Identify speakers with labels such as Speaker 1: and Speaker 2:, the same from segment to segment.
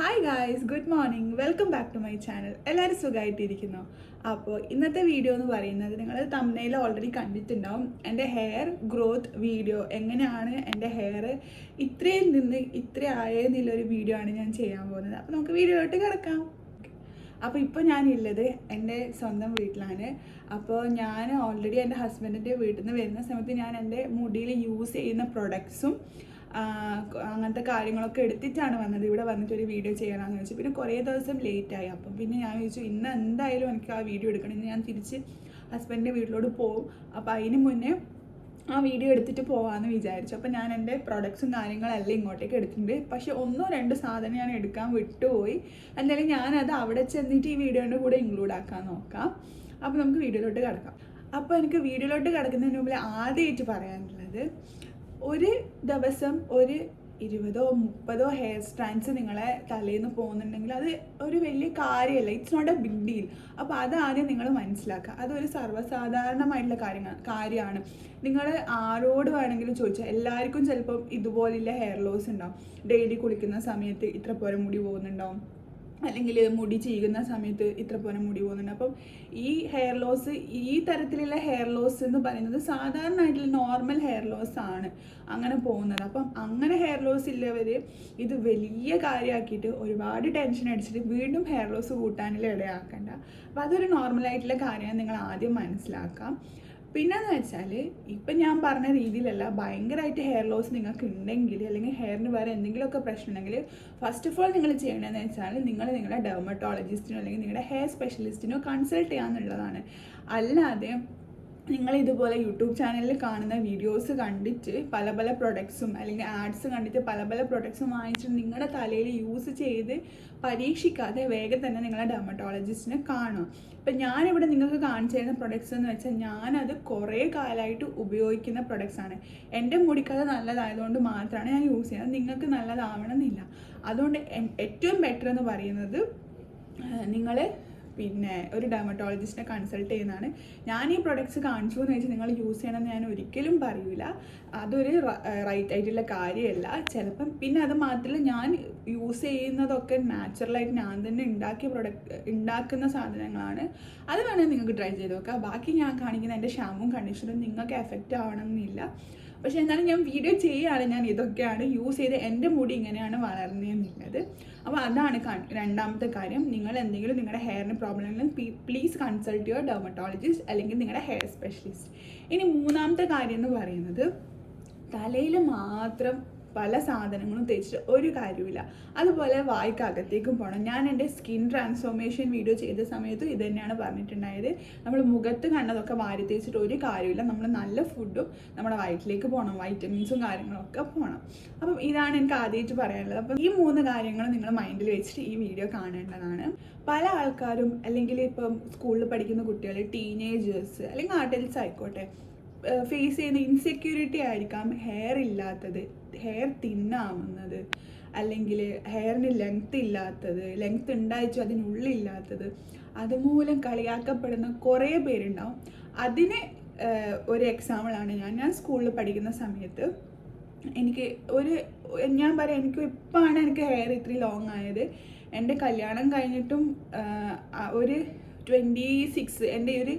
Speaker 1: Hi guys good morning welcome back to my channel എല്ലാവരും സുഖമായിട്ടിരിക്കുന്നു അപ്പോൾ ഇന്നത്തെ വീഡിയോ എന്ന് പറയുന്നത് നിങ്ങൾ തമ്മനയിൽ ഓൾറെഡി കണ്ടിട്ടുണ്ടാവും. എന്റെ ഹെയർ ഗ്രോത്ത് വീഡിയോ എങ്ങനെയാണ് എന്റെ ഹെയർ ഇത്രയും നിന്ന് ഇത്ര ആയെന്നുള്ളൊരു വീഡിയോ ആണ് ഞാൻ ചെയ്യാൻ പോകുന്നത്. അപ്പോൾ നമുക്ക് വീഡിയോയിലോട്ട് കിടക്കാം. അപ്പോൾ ഇപ്പോൾ ഞാനുള്ളത് എന്റെ സ്വന്തം വീട്ടിലാണ്. അപ്പോൾ ഞാൻ ഓൾറെഡി എന്റെ ഹസ്ബൻഡിന്റെ വീട്ടിൽ നിന്ന് വരുന്ന സമയത്ത് ഞാൻ എന്റെ മുടിയിൽ യൂസ് ചെയ്യുന്ന പ്രൊഡക്ട്സും അങ്ങനത്തെ കാര്യങ്ങളൊക്കെ എടുത്തിട്ടാണ് വന്നത്. ഇവിടെ വന്നിട്ട് ഒരു വീഡിയോ ചെയ്യണമെന്ന് വെച്ചു പിന്നെ കുറേ ദിവസം ആയി. അപ്പം പിന്നെ ഞാൻ ചോദിച്ചു ഇന്ന് എന്തായാലും എനിക്ക് ആ വീഡിയോ എടുക്കണം. ഇന്ന് ഞാൻ തിരിച്ച് ഹസ്ബൻഡിന്റെ വീട്ടിലോട്ട് പോകും അപ്പോൾ അതിന് മുന്നേ ആ വീഡിയോ എടുത്തിട്ട് പോകാമെന്ന് വിചാരിച്ചു. അപ്പോൾ ഞാൻ എന്റെ പ്രൊഡക്ട്സും കാര്യങ്ങളെല്ലാം ഇങ്ങോട്ടേക്ക് എടുത്തിട്ടുണ്ട്. പക്ഷേ ഒന്നോ രണ്ടോ സാധനം ഞാൻ എടുക്കാൻ വിട്ടുപോയി. എന്തായാലും ഞാനത് അവിടെ ചെന്നിട്ട് ഈ വീഡിയോന്റെ കൂടെ ഇൻക്ലൂഡ് ആക്കാൻ നോക്കാം. അപ്പോൾ നമുക്ക് വീഡിയോയിലോട്ട് കിടക്കാം. അപ്പോൾ എനിക്ക് വീഡിയോയിലോട്ട് കിടക്കുന്നതിന് മുമ്പിൽ ആദ്യമായിട്ട് പറയാനുള്ളത് ഒരു ദിവസം ഒരു ഇരുപതോ മുപ്പതോ ഹെയർ സ്ട്രാൻഡ്സ് നിങ്ങളെ തലയിൽ നിന്ന് പോകുന്നുണ്ടെങ്കിൽ അത് ഒരു വലിയ കാര്യമല്ല. It's not a big deal അപ്പോൾ അതാദ്യം നിങ്ങൾ മനസ്സിലാക്കുക. അതൊരു സർവസാധാരണമായിട്ടുള്ള കാര്യങ്ങൾ കാര്യമാണ്. നിങ്ങൾ ആരോട് വേണമെങ്കിലും ചോദിച്ചാൽ എല്ലാവർക്കും ചിലപ്പം ഇതുപോലെയുള്ള ഹെയർ ലോസ് ഉണ്ടാവും. ഡെയിലി കുളിക്കുന്ന സമയത്ത് ഇത്ര പോലെ മുടി പോകുന്നുണ്ടാവും. അല്ലെങ്കിൽ മുടി ചെയ്യുന്ന സമയത്ത് ഇത്ര പോലെ മുടി പോകുന്നുണ്ട്. അപ്പം ഈ ഹെയർ ലോസ് ഈ തരത്തിലുള്ള ഹെയർ ലോസ് എന്ന് പറയുന്നത് സാധാരണയായിട്ടുള്ള നോർമൽ ഹെയർ ലോസ് ആണ് അങ്ങനെ പോകുന്നത്. അപ്പം അങ്ങനെ ഹെയർ ലോസ് ഇല്ലവർ ഇത് വലിയ കാര്യമാക്കിയിട്ട് ഒരുപാട് ടെൻഷൻ അടിച്ചിട്ട് വീണ്ടും ഹെയർ ലോസ് കൂട്ടാനുള്ള ഇടയാക്കണ്ട. അപ്പം അതൊരു നോർമലായിട്ടുള്ള കാര്യമാണ് നിങ്ങൾ ആദ്യം മനസ്സിലാക്കാം. പിന്നെന്ന് വെച്ചാൽ ഇപ്പം ഞാൻ പറഞ്ഞ രീതിയിലല്ല ഭയങ്കരമായിട്ട് ഹെയർ ലോസ് നിങ്ങൾക്ക് ഉണ്ടെങ്കിൽ അല്ലെങ്കിൽ ഹെയറിന് വേറെ എന്തെങ്കിലുമൊക്കെ പ്രശ്നം ഉണ്ടെങ്കിൽ ഫസ്റ്റ് ഓഫ് ഓൾ നിങ്ങൾ ചെയ്യേണ്ടതെന്ന് വെച്ചാൽ നിങ്ങൾ നിങ്ങളുടെ ഡെർമറ്റോളജിസ്റ്റിനോ അല്ലെങ്കിൽ നിങ്ങളുടെ ഹെയർ സ്പെഷ്യലിസ്റ്റിനോ കൺസൾട്ട് ചെയ്യാന്നുള്ളതാണ്. അല്ലാതെ നിങ്ങൾ ഇതുപോലെ യൂട്യൂബ് ചാനലിൽ കാണുന്ന വീഡിയോസ് കണ്ടിട്ട് പല പല പ്രൊഡക്ട്സും അല്ലെങ്കിൽ ആഡ്സ് കണ്ടിട്ട് പല പല പ്രൊഡക്ട്സും വാങ്ങിച്ചിട്ട് നിങ്ങളുടെ തലയിൽ യൂസ് ചെയ്ത് പരീക്ഷിക്കാതെ വേഗം തന്നെ നിങ്ങളുടെ ഡെർമറ്റോളജിസ്റ്റിനെ കാണും. ഇപ്പം ഞാനിവിടെ നിങ്ങൾക്ക് കാണിച്ചു തരുന്ന പ്രൊഡക്ട്സ് എന്ന് വെച്ചാൽ ഞാനത് കുറേ കാലമായിട്ട് ഉപയോഗിക്കുന്ന പ്രൊഡക്ട്സ് ആണ്. എന്റെ മുടിക്കത് നല്ലതായതുകൊണ്ട് മാത്രമാണ് ഞാൻ യൂസ് ചെയ്യുന്നത്. നിങ്ങൾക്ക് നല്ലതാവണമെന്നില്ല. അതുകൊണ്ട് ഏറ്റവും ബെറ്റർ എന്ന് പറയുന്നത് നിങ്ങൾ പിന്നെ ഒരു ഡെർമറ്റോളജിസ്റ്റിനെ കൺസൾട്ട് ചെയ്യുന്നതാണ്. ഞാൻ ഈ പ്രൊഡക്ട്സ് കാണിച്ചു എന്ന് വെച്ചാൽ നിങ്ങൾ യൂസ് ചെയ്യണമെന്ന് ഞാൻ ഒരിക്കലും പറയൂല. അതൊരു റൈറ്റ് ആയിട്ടുള്ള കാര്യമല്ല. ചിലപ്പം പിന്നെ അത് മാത്രമല്ല ഞാൻ യൂസ് ചെയ്യുന്നതൊക്കെ നാച്ചുറലായിട്ട് ഞാൻ തന്നെ ഉണ്ടാക്കിയ പ്രൊഡക്റ്റ് ഉണ്ടാക്കുന്ന സാധനങ്ങളാണ്. അത് വേണമെങ്കിൽ നിങ്ങൾക്ക് ട്രൈ ചെയ്ത് നോക്കാം. ബാക്കി ഞാൻ കാണിക്കുന്ന എന്റെ ഷാമ്പും കണ്ടീഷണറും നിങ്ങൾക്ക് എഫക്റ്റ് ആവണമെന്നില്ല. പക്ഷേ എന്നാലും ഞാൻ വീഡിയോ ചെയ്യുകയാണ് ഞാൻ ഇതൊക്കെയാണ് യൂസ് ചെയ്ത് എന്റെ മുടി ഇങ്ങനെയാണ് വളർന്നതെന്നുള്ളത് അപ്പോൾ അതാണ് രണ്ടാമത്തെ കാര്യം. നിങ്ങൾ എന്തെങ്കിലും നിങ്ങളുടെ ഹെയറിന് പ്രോബ്ലം ഉണ്ടെങ്കിൽ പ്ലീസ് കൺസൾട്ട് യുവർ ഡെർമറ്റോളജിസ്റ്റ് അല്ലെങ്കിൽ നിങ്ങളുടെ ഹെയർ സ്പെഷ്യലിസ്റ്റ് ഇനി മൂന്നാമത്തെ കാര്യം എന്ന് പറയുന്നത് തലയിൽ മാത്രം പല സാധനങ്ങളും തേച്ചിട്ട് ഒരു കാര്യമില്ല അതുപോലെ വായ്ക്കകത്തേക്കും പോകണം ഞാൻ എന്റെ സ്കിൻ ട്രാൻസ്ഫോർമേഷൻ വീഡിയോ ചെയ്ത സമയത്തും ഇത് തന്നെയാണ് പറഞ്ഞിട്ടുണ്ടായത്. നമ്മൾ മുഖത്ത് കണ്ടതൊക്കെ വാരി തേച്ചിട്ട് ഒരു കാര്യമില്ല നമ്മൾ നല്ല ഫുഡും നമ്മുടെ വയറ്റിലേക്ക് പോകണം വൈറ്റമിൻസും കാര്യങ്ങളൊക്കെ പോകണം അപ്പം ഇതാണ് എനിക്ക് ആദ്യമായിട്ട് പറയാനുള്ളത്. അപ്പം ഈ മൂന്ന് കാര്യങ്ങൾ നിങ്ങൾ മൈൻഡിൽ വെച്ചിട്ട് ഈ വീഡിയോ കാണേണ്ടതാണ്. പല ആൾക്കാരും അല്ലെങ്കിൽ ഇപ്പം സ്കൂളിൽ പഠിക്കുന്ന കുട്ടികൾ ടീനേജേഴ്സ് അല്ലെങ്കിൽ ആർട്ടിൽസ് ആയിക്കോട്ടെ ഫേസ് ചെയ്യുന്ന ഇൻസെക്യൂരിറ്റി ആയിരിക്കാം ഹെയർ ഇല്ലാത്തത് ഹെയർ തിന്നാവുന്നത് അല്ലെങ്കിൽ ഹെയറിന് ലെങ്ത് ഇല്ലാത്തത് ലെങ്ത് ഉണ്ടായിച്ചു അതിനുള്ളില്ലാത്തത് അതുമൂലം കളിയാക്കപ്പെടുന്ന കുറേ പേരുണ്ടാവും. അതിന് ഒരു എക്സാമ്പിളാണ് ഞാൻ. ഞാൻ സ്കൂളിൽ പഠിക്കുന്ന സമയത്ത് എനിക്ക് ഒരു ഞാൻ പറയാം എനിക്ക് ഇപ്പോഴാണ് എനിക്ക് ഹെയർ ഇത്ര ലോങ് ആയത്. എന്റെ കല്യാണം കഴിഞ്ഞിട്ടും ഒരു ട്വന്റി സിക്സ് എന്റെ ഒരു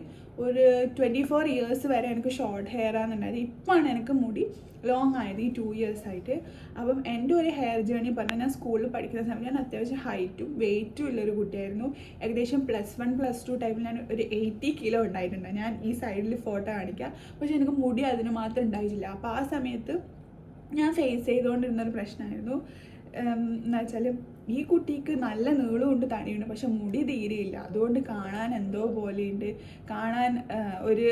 Speaker 1: ഒരു ട്വന്റി ഫോർ ഇയേഴ്സ് വരെ എനിക്ക് ഷോർട്ട് ഹെയർ ആണെന്നുണ്ടായത് ഇപ്പോഴാണ് എനിക്ക് മുടി ലോങ് ആയത് ഈ ടു ഇയേഴ്സ് ആയിട്ട്. അപ്പം എന്റെ ഒരു ഹെയർ ജേണി പറഞ്ഞാൽ ഞാൻ സ്കൂളിൽ പഠിക്കുന്ന സമയത്ത് ഞാൻ അത്യാവശ്യം ഹൈറ്റും വെയിറ്റും ഉള്ളൊരു കുട്ടിയായിരുന്നു. ഏകദേശം പ്ലസ് വൺ പ്ലസ് ടു ടൈമിൽ ഞാൻ ഒരു എയ്റ്റി കിലോ ഉണ്ടായിട്ടുണ്ട്. ഞാൻ ഈ സൈഡിൽ ഫോട്ടോ കാണിക്കാം. പക്ഷേ എനിക്ക് മുടി അതിന് മാത്രം ഉണ്ടായിട്ടില്ല. അപ്പോൾ ആ സമയത്ത് ഞാൻ ഫേസ് ചെയ്തുകൊണ്ടിരുന്ന ഒരു പ്രശ്നമായിരുന്നു. എന്ന് വെച്ചാൽ ഈ കുട്ടിക്ക് നല്ല നീളമുണ്ട് തടിയുണ്ട് പക്ഷെ മുടി തീരെയില്ല. അതുകൊണ്ട് കാണാൻ എന്തോ പോലെയുണ്ട്. കാണാൻ ഒരു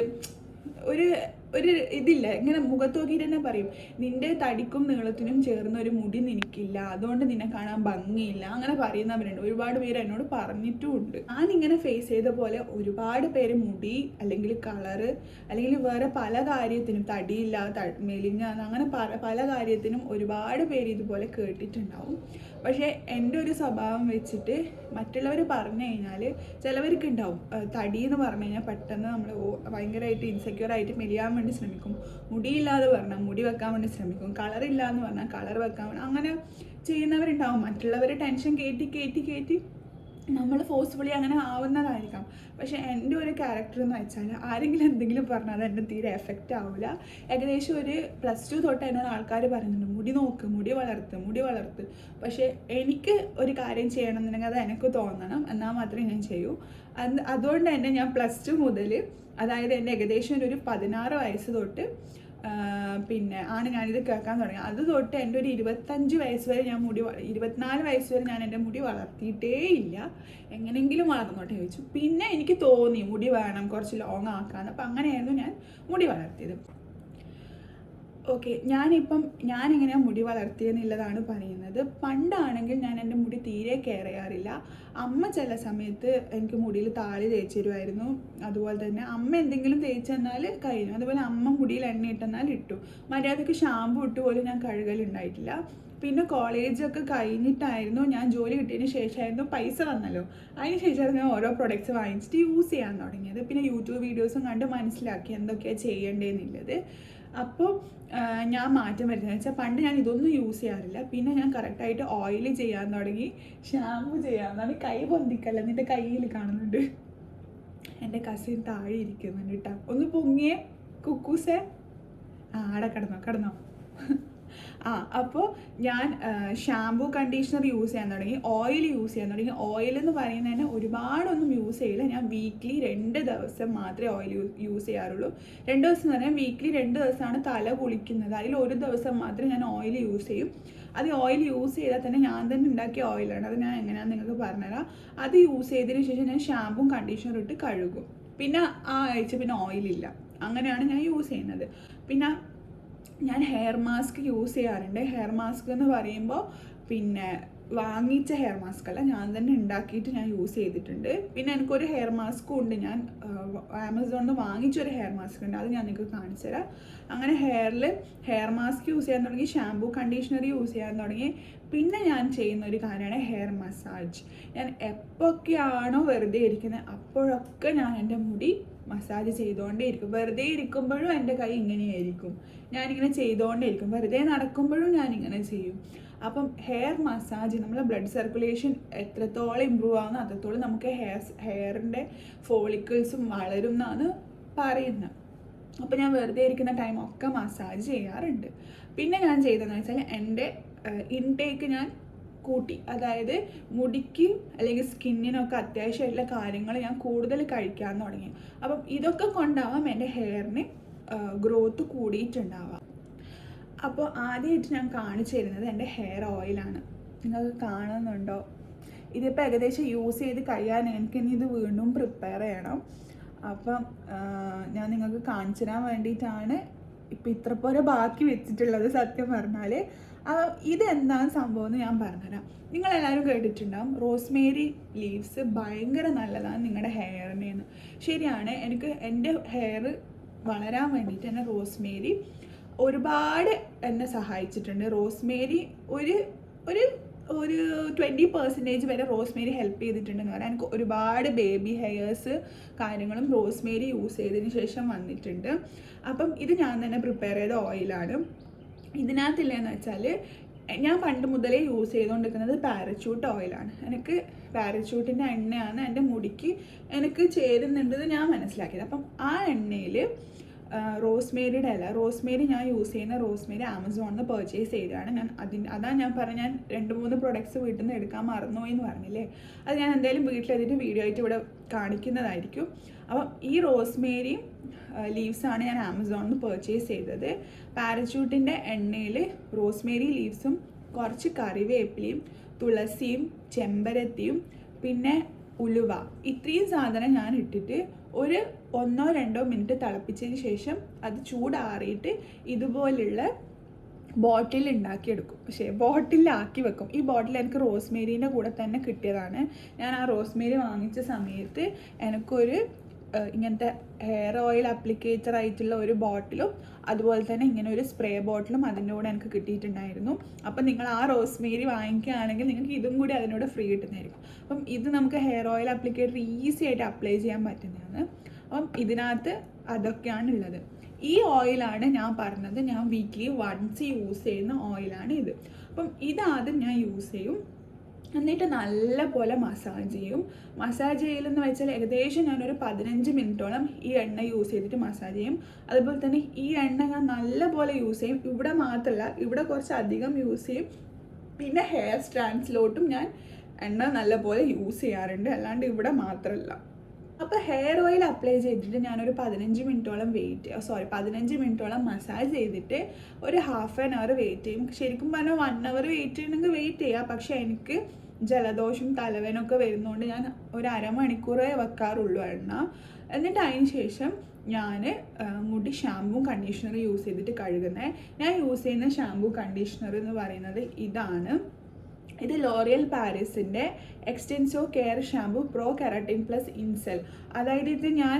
Speaker 1: ഒരു ഒരു ഇതില്ല. ഇങ്ങനെ മുഖത്ത് നോക്കിയിട്ട് തന്നെ പറയും. നിന്റെ തടിക്കും നീളത്തിനും ചേർന്ന ഒരു മുടി നിനക്കില്ല. അതുകൊണ്ട് നിന്നെ കാണാൻ ഭംഗിയില്ല. അങ്ങനെ പറയുന്നവരുണ്ട് ഒരുപാട് പേര് എന്നോട് പറഞ്ഞിട്ടുമുണ്ട്. ഞാൻ ഇങ്ങനെ ഫേസ് ചെയ്ത പോലെ ഒരുപാട് പേര് മുടി അല്ലെങ്കിൽ കളറ് അല്ലെങ്കിൽ വേറെ പല കാര്യത്തിനും തടിയില്ല മെലിഞ്ഞ അങ്ങനെ പല കാര്യത്തിനും ഒരുപാട് പേര് ഇതുപോലെ കേട്ടിട്ടുണ്ടാവും. പക്ഷേ എന്റെ ഒരു സ്വഭാവം വെച്ചിട്ട് മറ്റുള്ളവർ പറഞ്ഞു കഴിഞ്ഞാൽ ചിലവർക്ക് ഉണ്ടാവും തടി എന്ന് പറഞ്ഞു കഴിഞ്ഞാൽ പെട്ടെന്ന് നമ്മൾ ഭയങ്കരമായിട്ട് ഇൻസെക്യൂർ ആയിട്ട് മെലിയാൻ വേണ്ടി ശ്രമിക്കും. മുടിയില്ലാതെ പറഞ്ഞാൽ മുടി വെക്കാൻ വേണ്ടി ശ്രമിക്കും. കളറില്ല എന്ന് പറഞ്ഞാൽ കളർ വെക്കാൻ അങ്ങനെ ചെയ്യുന്നവരുണ്ടാവും. മറ്റുള്ളവർ ടെൻഷൻ കയറ്റി കയറ്റി കയറ്റി നമ്മൾ ഫോഴ്സ്ഫുള്ളി അങ്ങനെ ആവുന്നതായിരിക്കാം. പക്ഷെ എന്റെ ഒരു ക്യാരക്ടർ എന്ന് വെച്ചാൽ ആരെങ്കിലും എന്തെങ്കിലും പറഞ്ഞാൽ എന്റെ തീരെ എഫക്റ്റ് ആവില്ല ഏകദേശം ഒരു പ്ലസ് ടു തൊട്ട് എന്നോട് ആൾക്കാർ പറയുന്നുണ്ട് മുടി നോക്ക് മുടി വളർത്ത് മുടി വളർത്ത്. പക്ഷേ എനിക്ക് ഒരു കാര്യം ചെയ്യണം എന്നുണ്ടെങ്കിൽ അത് എനിക്ക് തോന്നണം എന്നാൽ മാത്രമേ ഞാൻ ചെയ്യൂ. അത് അതുകൊണ്ട് തന്നെ ഞാൻ പ്ലസ് ടു മുതൽ അതായത് എന്റെ ഏകദേശം ഒരു പതിനാറ് വയസ്സ് തൊട്ട് പിന്നെ ആണ് ഞാനിത് കേൾക്കാൻ തുടങ്ങി അത് തൊട്ട് എന്റെ ഒരു ഇരുപത്തഞ്ച് വയസ്സ് വരെ ഞാൻ മുടി ഇരുപത്തിനാല് വയസ്സ് വരെ ഞാൻ എന്റെ മുടി വളർത്തിയിട്ടേ ഇല്ല. എങ്ങനെയെങ്കിലും വളർന്നോട്ടെ ചോദിച്ചു. പിന്നെ എനിക്ക് തോന്നി മുടി വേണം കുറച്ച് ലോങ് ആക്കാമെന്ന് അപ്പം അങ്ങനെയായിരുന്നു ഞാൻ മുടി വളർത്തിയത്. ഓക്കെ ഞാനിപ്പം ഞാൻ എങ്ങനെയാണ് മുടി വളർത്തിയെന്നുള്ളതാണ് പറയുന്നത്. പണ്ടാണെങ്കിൽ ഞാൻ എന്റെ മുടി തീരെ കെയർ ചെയ്യാറില്ല. അമ്മ ചില സമയത്ത് എനിക്ക് മുടിയിൽ താളി തേച്ച് തരുമായിരുന്നു. അതുപോലെ തന്നെ അമ്മ എന്തെങ്കിലും തേച്ച് തന്നാൽ കഴിഞ്ഞു. അതുപോലെ അമ്മ മുടിയിൽ എണ്ണ ഇട്ടെന്നാൽ ഇട്ടു. മര്യാദയ്ക്ക് ഷാമ്പു ഇട്ട് പോലും ഞാൻ കഴുകലുണ്ടായിട്ടില്ല പിന്നെ കോളേജൊക്കെ കഴിഞ്ഞിട്ടായിരുന്നു ഞാൻ ജോലി കിട്ടിയതിന് ശേഷമായിരുന്നു പൈസ വന്നല്ലോ അതിന് ശേഷമായിരുന്നു ഞാൻ ഓരോ പ്രൊഡക്ട്സ് വാങ്ങിച്ചിട്ട് യൂസ് ചെയ്യാൻ തുടങ്ങിയത്. പിന്നെ യൂട്യൂബ് വീഡിയോസും കണ്ട് മനസ്സിലാക്കി എന്തൊക്കെയാണ് ചെയ്യേണ്ടതെന്നുള്ളത് അപ്പോൾ ഞാൻ മാറ്റം വരുന്നത് വെച്ചാൽ പണ്ട് ഞാൻ ഇതൊന്നും യൂസ് ചെയ്യാറില്ല. പിന്നെ ഞാൻ കറക്റ്റായിട്ട് ഓയിൽ ചെയ്യാൻ തുടങ്ങി ഷാമ്പു ചെയ്യാൻ തുടങ്ങി കൈ പൊന്തിക്കല്ല നിന്റെ കയ്യിൽ കാണുന്നുണ്ട്. എന്റെ കസിൻ താഴെ ഇരിക്കുന്നുണ്ട് കേട്ടോ ഒന്ന് പൊങ്ങിയേ കുക്കൂസേ. ആടെ കിടന്നോ കിടന്നോ. ആ അപ്പോൾ ഞാൻ ഷാമ്പു കണ്ടീഷണർ യൂസ് ചെയ്യാൻ തുടങ്ങി. ഓയിൽ യൂസ് ചെയ്യാൻ തുടങ്ങി. ഓയിൽ എന്ന് പറയുന്നതിന് ഒരുപാടൊന്നും യൂസ് ചെയ്യില്ല. ഞാൻ വീക്ക്ലി രണ്ട് ദിവസം മാത്രമേ ഓയിൽ യൂസ് ചെയ്യാറുള്ളൂ. രണ്ട് ദിവസം എന്ന് പറഞ്ഞാൽ വീക്ക്ലി രണ്ട് ദിവസമാണ് തല കുളിക്കുന്നത്. അതിൽ ഒരു ദിവസം മാത്രമേ ഞാൻ ഓയിൽ യൂസ് ചെയ്യും. അത് ഓയിൽ യൂസ് ചെയ്താൽ തന്നെ ഞാൻ തന്നെ ഉണ്ടാക്കിയ ഓയിലാണ് അത് ഞാൻ എങ്ങനെയാണെന്ന് നിങ്ങൾക്ക് പറഞ്ഞുതരാം. അത് യൂസ് ചെയ്തതിന് ശേഷം ഞാൻ ഷാമ്പും കണ്ടീഷണറും ഇട്ട് കഴുകും. പിന്നെ ആ ആഴ്ച പിന്നെ ഓയിലില്ല അങ്ങനെയാണ് ഞാൻ യൂസ് ചെയ്യുന്നത്. പിന്നെ ഞാൻ ഹെയർ മാസ്ക് യൂസ് ചെയ്യാറുണ്ട്. ഹെയർ മാസ്ക് എന്ന് പറയുമ്പോൾ പിന്നെ വാങ്ങിച്ച ഹെയർ മാസ്ക് അല്ല ഞാൻ തന്നെ ഉണ്ടാക്കിയിട്ട് ഞാൻ യൂസ് ചെയ്തിട്ടുണ്ട്. പിന്നെ എനിക്കൊരു ഹെയർ മാസ്കും ഉണ്ട് ഞാൻ ആമസോണിൽ നിന്ന് വാങ്ങിച്ചൊരു ഹെയർ മാസ്ക് ഉണ്ട് അത് ഞാൻ നിങ്ങൾക്ക് കാണിച്ചു തരാം. അങ്ങനെ ഹെയറിൽ ഹെയർ മാസ്ക് യൂസ് ചെയ്യാൻ തുടങ്ങി ഷാംപൂ കണ്ടീഷണർ യൂസ് ചെയ്യാൻ തുടങ്ങി. പിന്നെ ഞാൻ ചെയ്യുന്ന ഒരു കാര്യമാണ് ഹെയർ മസാജ് ഞാൻ എപ്പോഴൊക്കെയാണോ വെറുതെ ഇരിക്കുന്നത് അപ്പോഴൊക്കെ ഞാൻ എന്റെ മുടി മസാജ് ചെയ്തുകൊണ്ടേ ഇരിക്കും. വെറുതെ ഇരിക്കുമ്പോഴും എന്റെ കൈ ഇങ്ങനെയായിരിക്കും. ഞാനിങ്ങനെ ചെയ്തുകൊണ്ടേ ഇരിക്കും. വെറുതെ നടക്കുമ്പോഴും ഞാനിങ്ങനെ ചെയ്യും. അപ്പം ഹെയർ മസാജ് നമ്മളെ ബ്ലഡ് സർക്കുലേഷൻ എത്രത്തോളം ഇമ്പ്രൂവ് ആവുന്നു അത്രത്തോളം നമുക്ക് ഹെയർ ഹെയറിന്റെ ഫോളിക്കിൾസും വളരും എന്നാണ് പറയുന്നത്. അപ്പോൾ ഞാൻ വെറുതെ ഇരിക്കുന്ന ടൈം ഒക്കെ മസാജ് ചെയ്യാറുണ്ട്. പിന്നെ ഞാൻ ചെയ്തതെന്ന് വെച്ചാൽ എന്റെ ഇൻടേക്ക് ഞാൻ കൂട്ടി. അതായത് മുടിക്ക് അല്ലെങ്കിൽ സ്കിന്നിനൊക്കെ അത്യാവശ്യമായിട്ടുള്ള കാര്യങ്ങൾ ഞാൻ കൂടുതൽ കഴിക്കാൻ തുടങ്ങി. അപ്പം ഇതൊക്കെ കൊണ്ടാവാം എന്റെ ഹെയറിന് ഗ്രോത്ത് കൂടിയിട്ടുണ്ടാവാം അപ്പോൾ ആദ്യമായിട്ട് ഞാൻ കാണിച്ചു തരുന്നത് എന്റെ ഹെയർ ഓയിലാണ് നിങ്ങൾക്ക് കാണുന്നുണ്ടോ? ഇതിപ്പോൾ ഏകദേശം യൂസ് ചെയ്ത് കഴിയാൻ എനിക്ക് ഇനി ഇത് വീണ്ടും പ്രിപ്പയർ ചെയ്യണം. അപ്പം ഞാൻ നിങ്ങൾക്ക് കാണിച്ചു തരാൻ വേണ്ടിയിട്ടാണ് ഇപ്പം ഇത്ര പോലെ ബാക്കി വെച്ചിട്ടുള്ളത് സത്യം പറഞ്ഞാൽ ഇതെന്താണ് സംഭവം എന്ന് ഞാൻ പറഞ്ഞുതരാം. നിങ്ങൾ എല്ലാവരും കേട്ടിട്ടുണ്ടാവും റോസ്മേരി ലീവ്സ് ഭയങ്കര നല്ലതാണ് നിങ്ങളുടെ ഹെയറിനെന്ന് ശരിയാണ് എനിക്ക് എന്റെ ഹെയർ വളരാൻ വേണ്ടിയിട്ട് തന്നെ റോസ്മേരി ഒരുപാട് എന്നെ സഹായിച്ചിട്ടുണ്ട്. റോസ്മേരി ഒരു ഒരു ഒരു ട്വന്റി പെർസെന്റേജ് വരെ റോസ്മേരി ഹെൽപ്പ് ചെയ്തിട്ടുണ്ടെന്ന് പറയാൻ എനിക്ക് ഒരുപാട് ബേബി ഹെയേഴ്സ് കാര്യങ്ങളും റോസ്മേരി യൂസ് ചെയ്തതിന് ശേഷം വന്നിട്ടുണ്ട്. അപ്പം ഇത് ഞാൻ തന്നെ പ്രിപ്പയർ ചെയ്ത ഓയിലാണ് ഇതിനകത്തില്ലെന്ന് വെച്ചാൽ ഞാൻ പണ്ട് മുതലേ യൂസ് ചെയ്തുകൊണ്ടിരിക്കുന്നത് പാരച്യൂട്ട് ഓയിലാണ് എനിക്ക് പാരച്യൂട്ടിന്റെ എണ്ണയാണ് എന്റെ മുടിക്ക് എനിക്ക് ചേരുന്നുണ്ടെന്ന് ഞാൻ മനസ്സിലാക്കിയത്. അപ്പം ആ എണ്ണയിൽ റോസ്മേരിയുടെ അല്ല റോസ്മേരി ഞാൻ യൂസ് ചെയ്യുന്ന റോസ്മേരി ആമസോണിൽ നിന്ന് പർച്ചേസ് ചെയ്തതാണ്. ഞാൻ അതിന് അതാണ് ഞാൻ പറഞ്ഞ ഞാൻ രണ്ട് മൂന്ന് പ്രൊഡക്ട്സ് വീട്ടിൽ നിന്ന് എടുക്കാൻ മറന്നുപോയി എന്ന് പറഞ്ഞില്ലേ? അത് ഞാൻ എന്തായാലും വീട്ടിലെത്തിയിട്ട് വീഡിയോ ആയിട്ട് ഇവിടെ കാണിക്കുന്നതായിരിക്കും. അപ്പം ഈ റോസ്മേരിയും ലീവ്സാണ് ഞാൻ ആമസോണിൽ നിന്ന് പർച്ചേസ് ചെയ്തത്. പാരച്യൂട്ടിന്റെ എണ്ണയിൽ റോസ്മേരി ലീവ്സും കുറച്ച് കറിവേപ്പിലയും തുളസിയും ചെമ്പരത്തിയും പിന്നെ ഉലുവ. ഇത്രയും സാധനം ഞാൻ ഇട്ടിട്ട് ഒരു ഒന്നോ രണ്ടോ മിനിറ്റ് തിളപ്പിച്ചതിന് ശേഷം അത് ചൂടാറിയിട്ട് ഇതുപോലുള്ള ബോട്ടിൽ ഉണ്ടാക്കിയെടുക്കും. പക്ഷേ ബോട്ടിലാക്കി വെക്കും. ഈ ബോട്ടിൽ എനിക്ക് റോസ്മേരീന്റെ കൂടെ തന്നെ കിട്ടിയതാണ്. ഞാൻ ആ റോസ്മേരി വാങ്ങിച്ച സമയത്ത് എനിക്കൊരു ഇങ്ങനത്തെ ഹെയർ ഓയിൽ അപ്ലിക്കേറ്റർ ആയിട്ടുള്ള ഒരു ബോട്ടിലും അതുപോലെ തന്നെ ഇങ്ങനെ ഒരു സ്പ്രേ ബോട്ടിലും അതിന്റെ കൂടെ എനിക്ക് കിട്ടിയിട്ടുണ്ടായിരുന്നു. അപ്പം നിങ്ങൾ ആ റോസ്മേരി വാങ്ങിക്കുകയാണെങ്കിൽ നിങ്ങൾക്ക് ഇതും കൂടി അതിനോട് ഫ്രീ കിട്ടുന്നതായിരിക്കും. അപ്പം ഇത് നമുക്ക് ഹെയർ ഓയിൽ അപ്ലിക്കേറ്റർ ഈസി ആയിട്ട് അപ്ലൈ ചെയ്യാൻ പറ്റുന്നതാണ്. അപ്പം ഇതിനകത്ത് അതൊക്കെയാണ് ഉള്ളത് ഈ ഓയിലാണ് ഞാൻ പറഞ്ഞത് ഞാൻ വീക്ക്ലി വൺസ് യൂസ് ചെയ്യുന്ന ഓയിലാണ് ഇത്. അപ്പം ഇതാദ്യം ഞാൻ യൂസ് ചെയ്യും. എന്നിട്ട് നല്ലപോലെ മസാജ് ചെയ്യും. മസാജ് ചെയ്യലെന്ന് വെച്ചാൽ ഏകദേശം ഞാനൊരു പതിനഞ്ച് മിനിറ്റോളം ഈ എണ്ണ യൂസ് ചെയ്തിട്ട് മസാജ് ചെയ്യും. അതുപോലെ തന്നെ ഈ എണ്ണ ഞാൻ നല്ലപോലെ യൂസ് ചെയ്യും. ഇവിടെ മാത്രമല്ല ഇവിടെ കുറച്ച് അധികം യൂസ് ചെയ്യും. പിന്നെ ഹെയർ സ്റ്റാൻഡ്സിലോട്ടും ഞാൻ എണ്ണ നല്ലപോലെ യൂസ് ചെയ്യാറുണ്ട്. അല്ലാണ്ട് ഇവിടെ മാത്രമല്ല അപ്പോൾ ഹെയർ ഓയിൽ അപ്ലൈ ചെയ്തിട്ട് ഞാനൊരു പതിനഞ്ച് മിനിറ്റോളം വെയിറ്റ് സോറി പതിനഞ്ച് മിനിറ്റോളം മസാജ് ചെയ്തിട്ട് ഒരു ഹാഫ് ആൻ അവർ വെയിറ്റ് ചെയ്യും. ശരിക്കും പറഞ്ഞാൽ വൺ അവർ വെയിറ്റ് ചെയ്യണമെങ്കിൽ വെയിറ്റ് ചെയ്യാം. പക്ഷേ എനിക്ക് ജലദോഷം തലവേനൊക്കെ വരുന്നതുകൊണ്ട് ഞാൻ ഒരു അരമണിക്കൂറേ വെക്കാറുള്ളൂ എണ്ണ. എന്നിട്ട് അതിന് ശേഷം ഞാൻ മുടി ഷാമ്പും കണ്ടീഷണറും യൂസ് ചെയ്തിട്ട് കഴുകുന്നത് ഞാൻ യൂസ് ചെയ്യുന്ന ഷാമ്പു കണ്ടീഷണർ എന്ന് പറയുന്നത് ഇതാണ്. ഇത് L'Oreal പാരീസിന്റെ Extenso care shampoo pro keratin plus incell അതായത് ഇത് ഞാൻ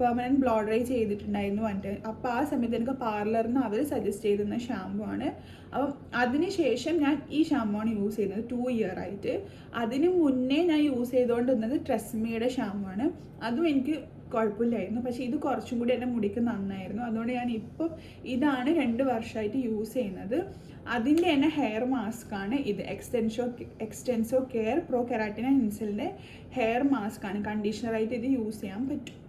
Speaker 1: പെർമനന്റ് ബ്ലോഡറൈ ചെയ്തിട്ടുണ്ടായിരുന്നു പറഞ്ഞിട്ട് അപ്പോൾ ആ സമയത്ത് എനിക്ക് പാർലറിൽ നിന്ന് അവർ സജസ്റ്റ് ചെയ്തിരുന്ന ഷാംപൂ ആണ്. അപ്പം അതിന് ശേഷം ഞാൻ ഈ ഷാംപൂ ആണ് യൂസ് ചെയ്യുന്നത്. ടു ഇയർ ആയിട്ട്. അതിന് മുന്നേ ഞാൻ യൂസ് ചെയ്തുകൊണ്ടിരുന്നത് ട്രെസ്മിയുടെ ഷാംപൂ ആണ്. അതും എനിക്ക് കുഴപ്പമില്ലായിരുന്നു. പക്ഷേ ഇത് കുറച്ചും കൂടി എന്റെ മുടിക്ക് നന്നായിരുന്നു. അതുകൊണ്ട് ഞാൻ ഇപ്പം ഇതാണ് രണ്ട് വർഷമായിട്ട് യൂസ് ചെയ്യുന്നത്. അതിന്റെ തന്നെ ഹെയർ മാസ്ക് ആണ് ഇത്. Extenso Extenso care pro keratin ഇൻസലിന്റെ hair mask ആണ്. കണ്ടീഷണറായിട്ട് ഇത് യൂസ് ചെയ്യാൻ പറ്റും.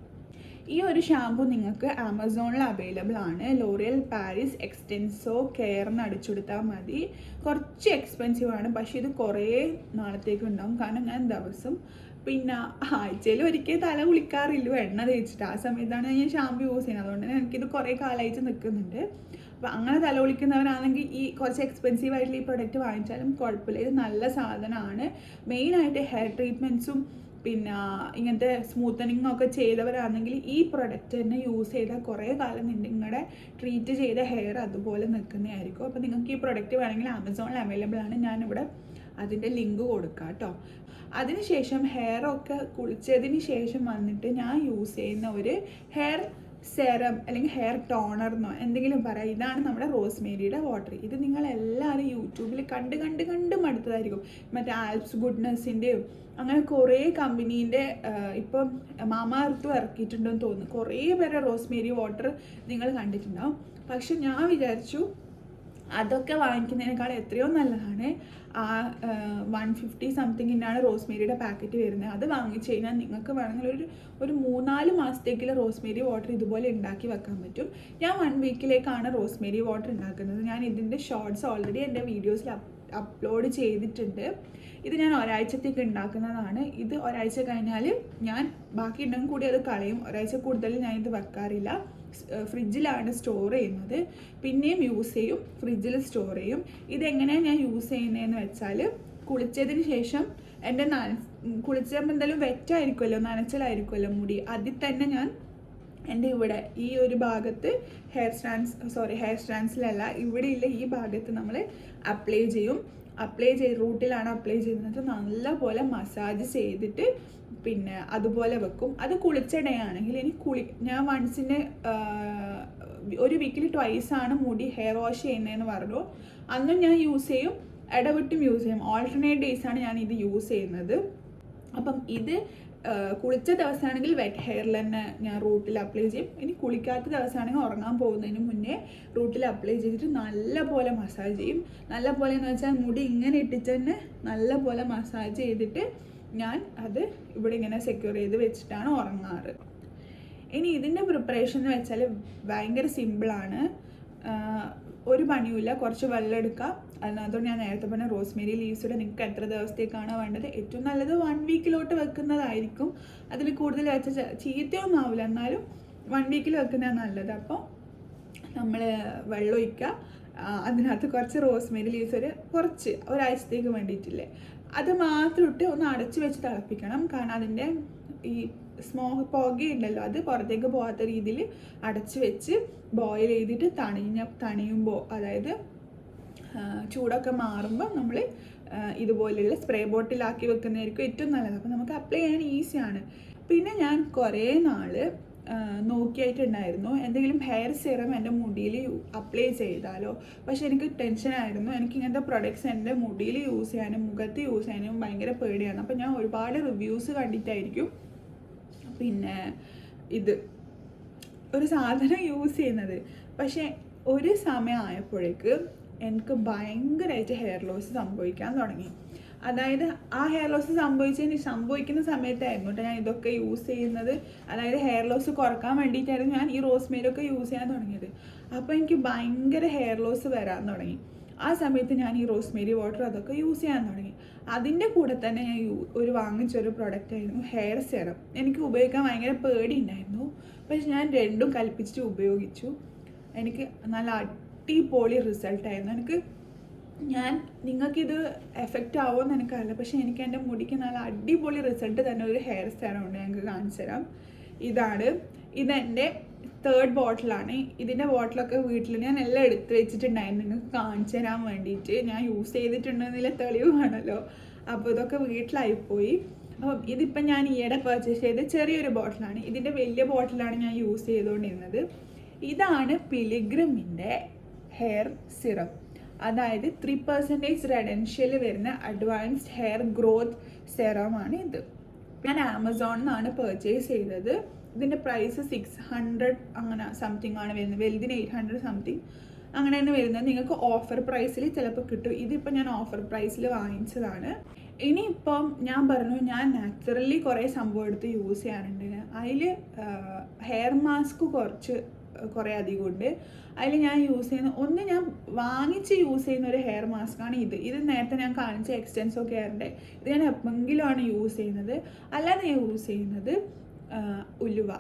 Speaker 1: ഈ ഒരു ഷാമ്പു നിങ്ങൾക്ക് ആമസോണിൽ അവൈലബിൾ ആണ്. ലോറിയൽ പാരീസ് എക്സ്റ്റെൻസോ കെയറിന് അടിച്ചുകൊടുത്താൽ മതി. കുറച്ച് എക്സ്പെൻസീവ് ആണ്. പക്ഷേ ഇത് കുറേ നാളത്തേക്ക് ഉണ്ടാകും കാരണം ഞാൻ ദിവസം പിന്നെ ആഴ്ചയിൽ ഒരിക്കൽ തല കുളിക്കാറില്ല. എണ്ണ തേച്ചിട്ട്. ആ സമയത്താണ് ഞാൻ ഷാമ്പു യൂസ് ചെയ്യുന്നത്. അതുകൊണ്ട് തന്നെ എനിക്കിത് കുറേ കാലമായിട്ട് നിൽക്കുന്നുണ്ട്. അപ്പോൾ അങ്ങനെ തല കുളിക്കുന്നവരാണെങ്കിൽ ഈ കുറച്ച് എക്സ്പെൻസീവ് ആയിട്ടുള്ള ഈ പ്രൊഡക്റ്റ് വാങ്ങിച്ചാലും കുഴപ്പമില്ല. ഇത് നല്ല സാധനമാണ്. മെയിനായിട്ട് ഹെയർ ട്രീറ്റ്മെന്റ്സും പിന്നെ ഇങ്ങനത്തെ സ്മൂത്തനിങ് ഒക്കെ ചെയ്തവരാണെങ്കിൽ ഈ പ്രൊഡക്റ്റ് തന്നെ യൂസ് ചെയ്താൽ കുറേ കാലം നിങ്ങളുടെ ട്രീറ്റ് ചെയ്ത ഹെയർ അതുപോലെ നിൽക്കുന്നതായിരിക്കും. അപ്പോൾ നിങ്ങൾക്ക് ഈ പ്രൊഡക്റ്റ് വേണമെങ്കിൽ ആമസോണിൽ അവൈലബിൾ ആണ്. ഞാനിവിടെ അതിന്റെ ലിങ്ക് കൊടുക്കാം കേട്ടോ. അതിനുശേഷം ഹെയർ ഒക്കെ കുളിച്ചതിന് ശേഷം വന്നിട്ട് ഞാൻ യൂസ് ചെയ്യുന്ന ഒരു ഹെയർ സെറം അല്ലെങ്കിൽ ഹെയർ ടോണർ എന്നോ എന്തെങ്കിലും പറയാം. ഇതാണ് നമ്മുടെ റോസ്മേരിയുടെ വാട്ടർ ഇത് നിങ്ങൾ എല്ലാവരും യൂട്യൂബിൽ കണ്ട് കണ്ട് കണ്ട് മടുത്തതായിരിക്കും. മറ്റേ ആൽപ്സ് ഗുഡ്നെസ്സിന്റെയും അങ്ങനെ കുറേ കമ്പനീന്റെ ഇപ്പം മാമാർത്ത് അർത്തും ഇറക്കിയിട്ടുണ്ടെന്ന് തോന്നുന്നു. കുറേ പേരെ റോസ്മേരി വാട്ടർ നിങ്ങൾ കണ്ടിട്ടുണ്ടാവും. പക്ഷെ ഞാൻ വിചാരിച്ചു അതൊക്കെ വാങ്ങിക്കുന്നതിനേക്കാൾ എത്രയോ നല്ലതാണ്. ആ വൺ ഫിഫ്റ്റി സംതിങ്ങിനാണ് റോസ്മേരിയുടെ പാക്കറ്റ് വരുന്നത്. അത് വാങ്ങിച്ചു കഴിഞ്ഞാൽ നിങ്ങൾക്ക് വേണമെങ്കിൽ ഒരു ഒരു മൂന്നാൽ മാസത്തേക്കുള്ള റോസ്മേരി വാട്ടർ ഇതുപോലെ ഉണ്ടാക്കി വെക്കാൻ പറ്റും. ഞാൻ വൺ വീക്കിലേക്കാണ് റോസ്മേരി വാട്ടർ ഉണ്ടാക്കുന്നത്. ഞാൻ ഇതിന്റെ ഷോർട്സ് ഓൾറെഡി എന്റെ വീഡിയോസിൽ അപ്ലോഡ് ചെയ്തിട്ടുണ്ട്. ഇത് ഞാൻ ഒരാഴ്ചത്തേക്ക് ഉണ്ടാക്കുന്നതാണ്. ഇത് ഒരാഴ്ച കഴിഞ്ഞാൽ ഞാൻ ബാക്കി ഉണ്ടെങ്കിൽ കൂടി അത് കളയും. ഒരാഴ്ച കൂടുതൽ ഞാൻ ഇത് വെക്കാറില്ല. ഫ്രിഡ്ജിലാണ് സ്റ്റോർ ചെയ്യുന്നത്. പിന്നെയും യൂസ് ചെയ്യും ഫ്രിഡ്ജിൽ സ്റ്റോർ ചെയ്യും. ഇതെങ്ങനെയാണ് ഞാൻ യൂസ് ചെയ്യുന്നതെന്ന് വെച്ചാൽ കുളിച്ചതിന് ശേഷം എന്റെ നന കുളിച്ചപ്പോൾ എന്തായാലും വെറ്റായിരിക്കുമല്ലോ നനച്ചലായിരിക്കുമല്ലോ മുടി. അതിൽ തന്നെ ഞാൻ എന്റെ ഇവിടെ ഈ ഒരു ഭാഗത്ത് ഹെയർ സ്റ്റാൻഡ്സ് സോറി ഹെയർ സ്റ്റാൻഡ്സിലല്ല ഇവിടെയുള്ള ഈ ഭാഗത്ത് നമ്മൾ അപ്ലൈ ചെയ്യും. അപ്ലൈ ചെയ്ത് റൂട്ടിലാണ് അപ്ലൈ ചെയ്യുന്നത് നല്ലപോലെ മസാജ് ചെയ്തിട്ട് പിന്നെ അതുപോലെ വെക്കും. അത് കുളിച്ചിടയാണെങ്കിൽ ഇനി കുളി ഞാൻ വൺസിന് ഒരു വീക്കിൽ ട്വൈസ് ആണ് മുടി ഹെയർ വാഷ് ചെയ്യുന്നതെന്ന് പറഞ്ഞു. അന്നും ഞാൻ യൂസ് ചെയ്യും ഇടവിട്ടും യൂസ് ചെയ്യും. ഓൾട്ടർനേറ്റ് ഡേയ്സാണ് ഞാൻ ഇത് യൂസ് ചെയ്യുന്നത്. അപ്പം ഇത് കുളിച്ച ദിവസമാണെങ്കിൽ വെറ്റ് ഹെയറിൽ തന്നെ ഞാൻ റൂട്ടിൽ അപ്ലൈ ചെയ്യും. ഇനി കുളിക്കാത്ത ദിവസമാണെങ്കിൽ ഉറങ്ങാൻ പോകുന്നതിന് മുന്നേ റൂട്ടിൽ അപ്ലൈ ചെയ്തിട്ട് നല്ലപോലെ മസാജ് ചെയ്യും. നല്ല പോലെ എന്ന് വെച്ചാൽ മുടി ഇങ്ങനെ ഇട്ടിട്ട് തന്നെ നല്ലപോലെ മസാജ് ചെയ്തിട്ട് ഞാൻ അത് ഇവിടെ ഇങ്ങനെ സെക്യൂർ ചെയ്ത് വെച്ചിട്ടാണ് ഉറങ്ങാറ്. ഇനി ഇതിന്റെ പ്രിപ്പറേഷൻ എന്ന് വെച്ചാൽ ഭയങ്കര സിമ്പിളാണ് ഒരു പണിയുമില്ല. കുറച്ച് വെള്ളം എടുക്കുക അതിനകത്തോട് ഞാൻ നേരത്തെ പറഞ്ഞ റോസ്മേരി ലീവ്സിലൂടെ നിങ്ങൾക്ക് എത്ര ദിവസത്തേക്കാണ് വേണ്ടത്? ഏറ്റവും നല്ലത് വൺ വീക്കിലോട്ട് വെക്കുന്നതായിരിക്കും. അതിൽ കൂടുതൽ വെച്ച ചീത്തയൊന്നും ആവില്ല. എന്നാലും വൺ വീക്കിൽ വെക്കുന്നതാണ് നല്ലത്. അപ്പോൾ നമ്മൾ വെള്ളം ഒഴിക്കുക അതിനകത്ത് കുറച്ച് റോസ്മേരി ലീവ്സ് ഒരു കുറച്ച് ഒരാഴ്ചത്തേക്ക് വേണ്ടിയിട്ടില്ലേ? അത് മാത്രം ഇട്ട് ഒന്ന് അടച്ച് വെച്ച് തിളപ്പിക്കണം. കാരണം അതിന്റെ ഈ സ്മോ പുകയുണ്ടല്ലോ അത് പുറത്തേക്ക് പോകാത്ത രീതിയിൽ അടച്ച് വെച്ച് ബോയിൽ ചെയ്തിട്ട് തണിഞ്ഞ തണിയുമ്പോൾ അതായത് ചൂടൊക്കെ മാറുമ്പോൾ നമ്മൾ ഇതുപോലെയുള്ള സ്പ്രേ ബോട്ടിലാക്കി വെക്കുന്നതായിരിക്കും ഏറ്റവും നല്ലത്. അപ്പോൾ നമുക്ക് അപ്ലൈ ചെയ്യാൻ ഈസിയാണ് പിന്നെ ഞാൻ കുറേ നാൾ നോക്കിയായിട്ടുണ്ടായിരുന്നു എന്തെങ്കിലും ഹെയർ സിറം എന്റെ മുടിയിൽ അപ്ലൈ ചെയ്താലോ? പക്ഷെ എനിക്ക് ടെൻഷനായിരുന്നു എനിക്ക് ഇങ്ങനത്തെ പ്രൊഡക്ട്സ് എന്റെ മുടിയിൽ യൂസ് ചെയ്യാനും മുഖത്ത് യൂസ് ചെയ്യാനും ഭയങ്കര പേടിയാണ് അപ്പോൾ ഞാൻ ഒരുപാട് റിവ്യൂസ് കണ്ടിട്ടായിരിക്കും പിന്നെ ഇത് ഒരു സാധനം യൂസ് ചെയ്യുന്നത്. പക്ഷേ ഒരു സമയമായപ്പോഴേക്ക് എനിക്ക് ഭയങ്കരമായിട്ട് ഹെയർ ലോസ് സംഭവിക്കാൻ തുടങ്ങി. അതായത് ആ ഹെയർ ലോസ് സംഭവിച്ചതിന് സംഭവിക്കുന്ന സമയത്തായിരുന്നു കേട്ടോ ഞാൻ ഇതൊക്കെ യൂസ് ചെയ്യുന്നത്. അതായത് ഹെയർ ലോസ് കുറയ്ക്കാൻ വേണ്ടിയിട്ടായിരുന്നു ഞാൻ ഈ റോസ്മേരി യൂസ് ചെയ്യാൻ തുടങ്ങിയത്. അപ്പോൾ എനിക്ക് ഭയങ്കര ഹെയർ ലോസ് വരാൻ തുടങ്ങി. ആ സമയത്ത് ഞാൻ ഈ റോസ്മേരി വാട്ടർ അതൊക്കെ യൂസ് ചെയ്യാൻ തുടങ്ങി. അതിന്റെ കൂടെ തന്നെ ഞാൻ ഒരു വാങ്ങിച്ചൊരു ആയിരുന്നു ഹെയർ സെറം എനിക്ക് ഉപയോഗിക്കാൻ ഭയങ്കര പേടി ഉണ്ടായിരുന്നു പക്ഷെ ഞാൻ രണ്ടും കൽപ്പിച്ചിട്ട് ഉപയോഗിച്ചു. എനിക്ക് നല്ല അടിപൊളി റിസൾട്ടായിരുന്നു എനിക്ക് ഞാൻ നിങ്ങൾക്കിത് എഫക്റ്റ് ആവുമെന്ന് എനിക്കറിയില്ല. പക്ഷേ എനിക്ക് എന്റെ മുടിക്ക് നല്ല അടിപൊളി റിസൾട്ട് തന്നെ ഒരു ഹെയർ സ്റ്റൈൽ ഉണ്ട് ഞങ്ങൾക്ക് കാണിച്ചു തരാം. ഇതാണ്. ഇതെന്റെ തേർഡ് ബോട്ടിലാണ് ഇതിന്റെ ബോട്ടിലൊക്കെ വീട്ടിൽ ഞാൻ എല്ലാം എടുത്ത് വെച്ചിട്ടുണ്ടായിരുന്നു. നിങ്ങൾക്ക് കാണിച്ചു തരാൻ വേണ്ടിയിട്ട്. ഞാൻ യൂസ് ചെയ്തിട്ടുണ്ടെന്നില്ല തെളിവാണല്ലോ. അപ്പോൾ ഇതൊക്കെ വീട്ടിലായിപ്പോയി. അപ്പം ഇതിപ്പം ഞാൻ ഈയിടെ പർച്ചേസ് ചെയ്ത ചെറിയൊരു ബോട്ടിലാണ് ഇതിന്റെ വലിയ ബോട്ടിലാണ് ഞാൻ യൂസ് ചെയ്തുകൊണ്ടിരുന്നത്. ഇതാണ് പിലിഗ്രിമിന്റെ ഹെയർ സിറം അതായത് ത്രീ പെർസെന്റേജ് റെഡൻഷ്യൽ വരുന്ന അഡ്വാൻസ്ഡ് ഹെയർ ഗ്രോത്ത് സെറമാണ് ഇത്. ഞാൻ ആമസോണിൽ നിന്നാണ് പർച്ചേസ് ചെയ്തത്. ഇതിന്റെ പ്രൈസ് സിക്സ് ഹൺഡ്രഡ് അങ്ങനെ സംതിങ് ആണ് വരുന്നത്. വലുതിന് എയ്റ്റ് ഹൺഡ്രഡ് സംതിങ് അങ്ങനെയാണ് വരുന്നത്. നിങ്ങൾക്ക് ഓഫർ പ്രൈസിൽ ചിലപ്പോൾ കിട്ടും. ഇതിപ്പോൾ ഞാൻ ഓഫർ പ്രൈസിൽ വാങ്ങിച്ചതാണ്. ഇനിയിപ്പം ഞാൻ പറഞ്ഞു ഞാൻ നാച്ചുറലി കുറേ സംഭവം എടുത്ത് യൂസ് ചെയ്യാറുണ്ട്. അതിൽ ഹെയർ മാസ്ക് കുറച്ച് കുറേ അധികം ഉണ്ട്. അതിൽ ഞാൻ യൂസ് ചെയ്യുന്ന ഒന്ന് ഞാൻ വാങ്ങിച്ച് യൂസ് ചെയ്യുന്ന ഒരു ഹെയർ മാസ്ക് ആണ് ഇത്. ഇത് നേരത്തെ ഞാൻ കാണിച്ച എക്സ്റ്റെൻസോ കെയറിന്റെ ഇത് ഞാൻ എപ്പോഴെങ്കിലുമാണ് യൂസ് ചെയ്യുന്നത്. അല്ലാതെ ഞാൻ യൂസ് ചെയ്യുന്നത് ഉലുവ.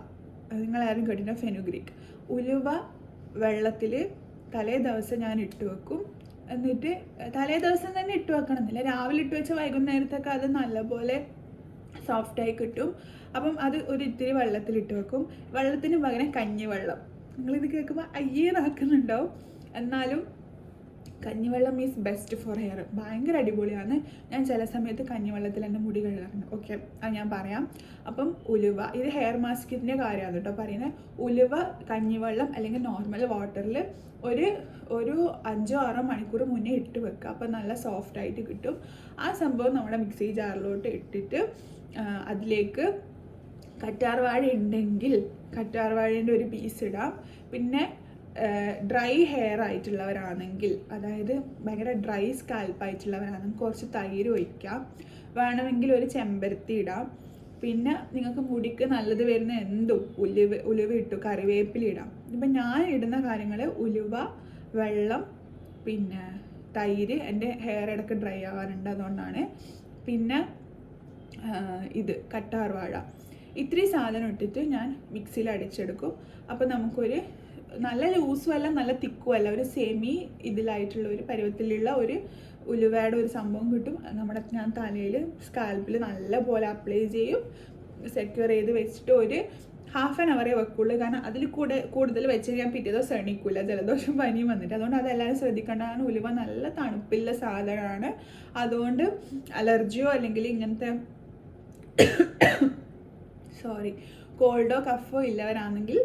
Speaker 1: നിങ്ങളാരും കേട്ടിട്ട് ഫെനുഗ്രിക് ഉലുവ വെള്ളത്തിൽ തലേ ദിവസം ഞാൻ ഇട്ട് വെക്കും. എന്നിട്ട് തലേ ദിവസം തന്നെ ഇട്ട് വെക്കണമെന്നില്ല. രാവിലെ ഇട്ട് വെച്ച വൈകുന്നേരത്തൊക്കെ അത് നല്ലപോലെ സോഫ്റ്റായി കിട്ടും. അപ്പം അത് ഒരു ഇത്തിരി വെള്ളത്തിലിട്ട് വെക്കും. വെള്ളത്തിന് പകരം കഞ്ഞിവെള്ളം. നിങ്ങളിത് കേൾക്കുമ്പോൾ അയ്യേന്നാക്കുന്നുണ്ടാവും എന്നാലും കഞ്ഞിവെള്ളം ഈസ് ബെസ്റ്റ് ഫോർ ഹെയർ ഭയങ്കര അടിപൊളിയാണ്. ഞാൻ ചില സമയത്ത് കഞ്ഞിവെള്ളത്തിൽ എന്റെ മുടി കഴുകാറുണ്ട്. ഓക്കെ അത് ഞാൻ പറയാം. അപ്പം ഉലുവ ഇത് ഹെയർ മാസ്കിന്റെ കാര്യമാണ് കേട്ടോ പറയുന്നത്. ഉലുവ കഞ്ഞിവെള്ളം അല്ലെങ്കിൽ നോർമൽ വാട്ടറിൽ ഒരു ഒരു അഞ്ചോ ആറോ മണിക്കൂർ മുന്നേ ഇട്ട് വെക്കുക. അപ്പം നല്ല സോഫ്റ്റ് ആയിട്ട് കിട്ടും. ആ സംഭവം നമ്മുടെ മിക്സി ജാറിലോട്ട് ഇട്ടിട്ട് അതിലേക്ക് കറ്റാർവാഴ ഉണ്ടെങ്കിൽ കറ്റാർവാഴേന്റെ ഒരു പീസ് ഇടാം. പിന്നെ ഡ്രൈ ഹെയർ ആയിട്ടുള്ളവരാണെങ്കിൽ അതായത് ഭയങ്കര ഡ്രൈ സ്കാൽപ്പ് ആയിട്ടുള്ളവരാണെങ്കിൽ കുറച്ച് തൈര് ഒഴിക്കാം. വേണമെങ്കിൽ ഒരു ചെമ്പരത്തി ഇടാം. പിന്നെ നിങ്ങൾക്ക് മുടിക്ക് നല്ലത് വരുന്ന എന്തും ഉലുവ ഉലുവ ഇട്ടു കറിവേപ്പില ഇടാം. ഇപ്പം ഞാൻ ഇടുന്ന കാര്യങ്ങൾ ഉലുവ വെള്ളം പിന്നെ തൈര് എന്റെ ഹെയർ ഇടയ്ക്ക് ഡ്രൈ ആവാറുണ്ട് അതുകൊണ്ടാണ്. പിന്നെ ഇത് കറ്റാർ വാഴ ഇത്രയും സാധനം ഇട്ടിട്ട് ഞാൻ മിക്സിയിൽ അടിച്ചെടുക്കും. അപ്പോൾ നമുക്കൊരു നല്ല ലൂസും അല്ല നല്ല തിക്കും അല്ല ഒരു സെമി ഇതിലായിട്ടുള്ള ഒരു പരുവത്തിലുള്ള ഒരു ഉലുവയുടെ ഒരു സംഭവം കിട്ടും. നമ്മുടെ ഞാൻ തലയിൽ സ്കാൽപ്പിൽ നല്ലപോലെ അപ്ലൈ ചെയ്യും. സെക്യൂർ ചെയ്ത് വെച്ചിട്ട് ഒരു ഹാഫ് ആൻ അവറേ വെക്കുള്ളൂ. കാരണം അതിൽ കൂടെ കൂടുതൽ വെച്ച് ഞാൻ പിറ്റേ ദിവസം എണീക്കില്ല ജലദോഷം പനിയും വന്നിട്ട്. അതുകൊണ്ട് അതെല്ലാവരും ശ്രദ്ധിക്കേണ്ടതാണ് ഉലുവ നല്ല തണുപ്പുള്ള സാധനമാണ്. അതുകൊണ്ട് അലർജിയോ അല്ലെങ്കിൽ ഇങ്ങനത്തെ സോറി കോൾഡോ കഫോ ഇല്ലവരാണെങ്കിൽ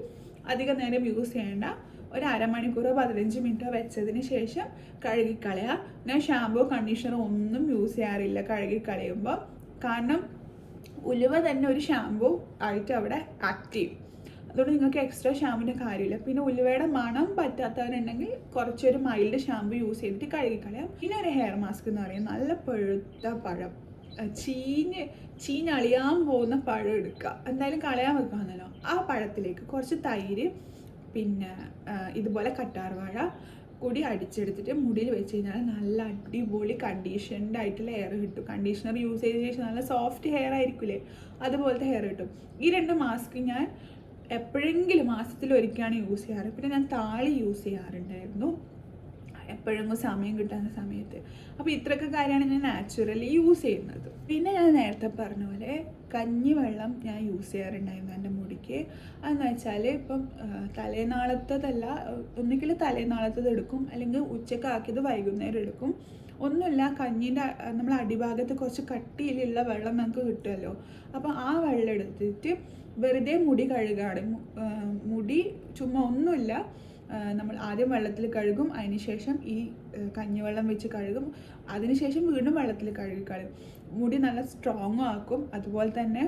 Speaker 1: അധികം നേരം യൂസ് ചെയ്യേണ്ട ഒരു അരമണിക്കൂറോ പതിനഞ്ച് മിനിറ്റോ വെച്ചതിന് ശേഷം കഴുകിക്കളയുക. ഞാൻ ഷാമ്പോ കണ്ടീഷണറോ ഒന്നും യൂസ് ചെയ്യാറില്ല കഴുകിക്കളയുമ്പോൾ കാരണം ഉലുവ തന്നെ ഒരു ഷാമ്പു ആയിട്ട് അവിടെ ആക്ട് ചെയ്യും അതുകൊണ്ട് നിങ്ങൾക്ക് എക്സ്ട്രാ ഷാമ്പിന്റെ കാര്യമില്ല. പിന്നെ ഉലുവയുടെ മണം പറ്റാത്തവരുണ്ടെങ്കിൽ കുറച്ചൊരു മൈൽഡ് ഷാമ്പു യൂസ് ചെയ്തിട്ട് കഴുകിക്കളയാം. പിന്നെ ഒരു ഹെയർ മാസ്ക് എന്ന് പറയും. നല്ല പഴുത്ത പഴം. ചീഞ്ഞ് ചീഞ്ഞളിയാൻ പോകുന്ന പഴം എടുക്കുക. എന്തായാലും കളയാൻ വെക്കാന്നല്ലോ. ആ പഴത്തിലേക്ക് കുറച്ച് തൈര് പിന്നെ ഇതുപോലെ കറ്റാർവാഴ കൂടി അടിച്ചെടുത്തിട്ട് മുടിയിൽ വെച്ച് കഴിഞ്ഞാൽ നല്ല അടിപൊളി കണ്ടീഷൻഡ് ആയിട്ടുള്ള ഹെയർ കിട്ടും. കണ്ടീഷണർ യൂസ് ചെയ്തതിന് ശേഷം നല്ല സോഫ്റ്റ് ഹെയർ ആയിരിക്കില്ലേ അതുപോലത്തെ ഹെയർ കിട്ടും. ഈ രണ്ട് മാസ്ക് ഞാൻ എപ്പോഴെങ്കിലും മാസത്തിൽ ഒരിക്കലാണ് യൂസ് ചെയ്യാറ്. പിന്നെ ഞാൻ താളി യൂസ് ചെയ്യാറുണ്ടായിരുന്നു. എപ്പോഴെങ്കിലും സമയം കിട്ടുന്ന സമയത്ത്. അപ്പോൾ ഇത്രയൊക്കെ കാര്യമാണ് ഞാൻ നാച്ചുറലി യൂസ് ചെയ്യുന്നത്. പിന്നെ ഞാൻ നേരത്തെ പറഞ്ഞ പോലെ കഞ്ഞിവെള്ളം ഞാൻ യൂസ് ചെയ്യാറുണ്ടായിരുന്നു എന്റെ മുടിക്ക്. അതെന്ന് വെച്ചാൽ ഇപ്പം തലേനാളത്തതല്ല ഒന്നുകിൽ തലേനാളത്തത് എടുക്കും അല്ലെങ്കിൽ ഉച്ചയ്ക്ക് ആക്കിയത് വൈകുന്നേരം എടുക്കും. ഒന്നുമില്ല കഞ്ഞീന്റെ നമ്മൾ അടിഭാഗത്ത് കുറച്ച് കട്ടിയിലുള്ള വെള്ളം നമുക്ക് കിട്ടുമല്ലോ. അപ്പോൾ ആ വെള്ളം എടുത്തിട്ട് വെറുതെ മുടി കഴുകാണ്. മുടി ചുമ്മാ ഒന്നുമില്ല. നമ്മൾ ആദ്യം വെള്ളത്തിൽ കഴുകും അതിനുശേഷം ഈ കഞ്ഞിവെള്ളം വെച്ച് കഴുകും. അതിനുശേഷം വീണ്ടും വെള്ളത്തിൽ കഴുകി കളയും മുടി നല്ല സ്ട്രോങ് ആക്കും. അതുപോലെ തന്നെ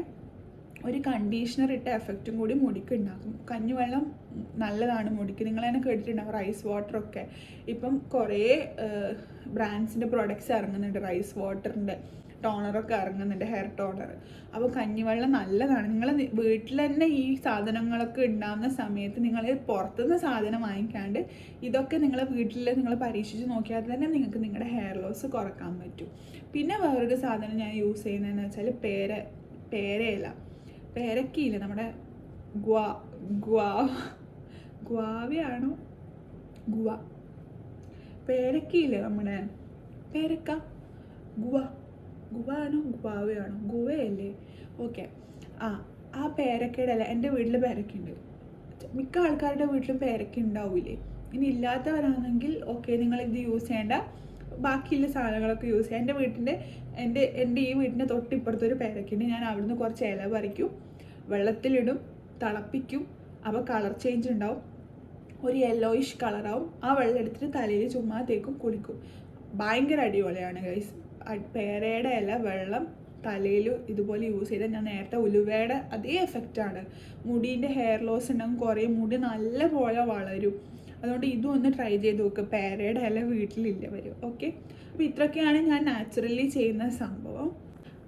Speaker 1: ഒരു കണ്ടീഷണർ ഇട്ട എഫക്റ്റും കൂടി മുടിക്ക് ഉണ്ടാക്കും. കഞ്ഞിവെള്ളം നല്ലതാണ് മുടിക്ക്. നിങ്ങൾ തന്നെ കേട്ടിട്ടുണ്ടാവും റൈസ് വാട്ടറൊക്കെ ഇപ്പം കുറേ ബ്രാൻഡ്സിന്റെ പ്രോഡക്റ്റ്സ് ഇറങ്ങുന്നുണ്ട് റൈസ് വാട്ടറിന്റെ ടോണറൊക്കെ ഇറങ്ങുന്നുണ്ട് ഹെയർ ടോണർ അപ്പോൾ കഞ്ഞിവെള്ളം നല്ലതാണ്. നിങ്ങൾ വീട്ടിൽ തന്നെ ഈ സാധനങ്ങളൊക്കെ ഉണ്ടാകുന്ന സമയത്ത് നിങ്ങൾ പുറത്തുനിന്ന് സാധനം വാങ്ങിക്കാണ്ട് ഇതൊക്കെ നിങ്ങൾ വീട്ടിൽ നിങ്ങൾ പരീക്ഷിച്ച് നോക്കിയാൽ തന്നെ നിങ്ങൾക്ക് നിങ്ങളുടെ ഹെയർ ലോസ് കുറയ്ക്കാൻ പറ്റും. പിന്നെ വേറൊരു സാധനം ഞാൻ യൂസ് ചെയ്യുന്നതെന്ന് വെച്ചാൽ പേര പേരയില. പേരക്കയില്ല നമ്മുടെ ഗ്വാ ഗ്വാ ഗ്വാവയാണോ? ഗുവ. പേരക്കയില്ലേ നമ്മുടെ പേരക്ക ഗുവ. ഗുവ ഗുവാവയാണോ? ഗുവയല്ലേ? ഓക്കെ. ആ ആ പേരക്കയുടെ അല്ല എന്റെ വീട്ടിൽ പേരക്കുണ്ട് മിക്ക ആൾക്കാരുടെ വീട്ടിലും പേരക്ക ഉണ്ടാവില്ലേ ഇനി ഇല്ലാത്തവരാണെങ്കിൽ ഓക്കെ നിങ്ങൾ ഇത് യൂസ് ചെയ്യേണ്ട. ബാക്കിയുള്ള സാധനങ്ങളൊക്കെ യൂസ് ചെയ്യാം. എന്റെ വീട്ടിന്റെ എന്റെ എന്റെ ഈ വീടിന്റെ തൊട്ടിപ്പുറത്തൊരു ഒരു പേരക്കുണ്ട് ഞാൻ അവിടുന്ന് കുറച്ച് ഇല പറിക്കും വെള്ളത്തിലിടും തിളപ്പിക്കും അപ്പോൾ കളർ ചേഞ്ച് ഉണ്ടാവും. ഒരു യെല്ലോയിഷ് കളറാവും. ആ വെള്ളം എടുത്തിട്ട് തലയിൽ ചുമ്മാ തേക്കും കുളിക്കും. ഭയങ്കര അടിപൊളിയാണ് ഗൈസ് പേരയുടെ ഇല വെള്ളം തലയിൽ ഇതുപോലെ യൂസ് ചെയ്താൽ ഞാൻ നേരത്തെ ഉലുവയുടെ അതേ എഫക്റ്റാണ് മുടീന്റെ ഹെയർ ലോസ് ഉണ്ടെങ്കിൽ കുറേ മുടി നല്ല പോലെ വളരും. അതുകൊണ്ട് ഇതും ഒന്ന് ട്രൈ ചെയ്ത് നോക്കുക പേരയുടെ ഇല വീട്ടിലില്ല വരും ഓക്കെ അപ്പോൾ ഇത്രയൊക്കെയാണ് ഞാൻ നാച്ചുറലി ചെയ്യുന്ന സംഭവം.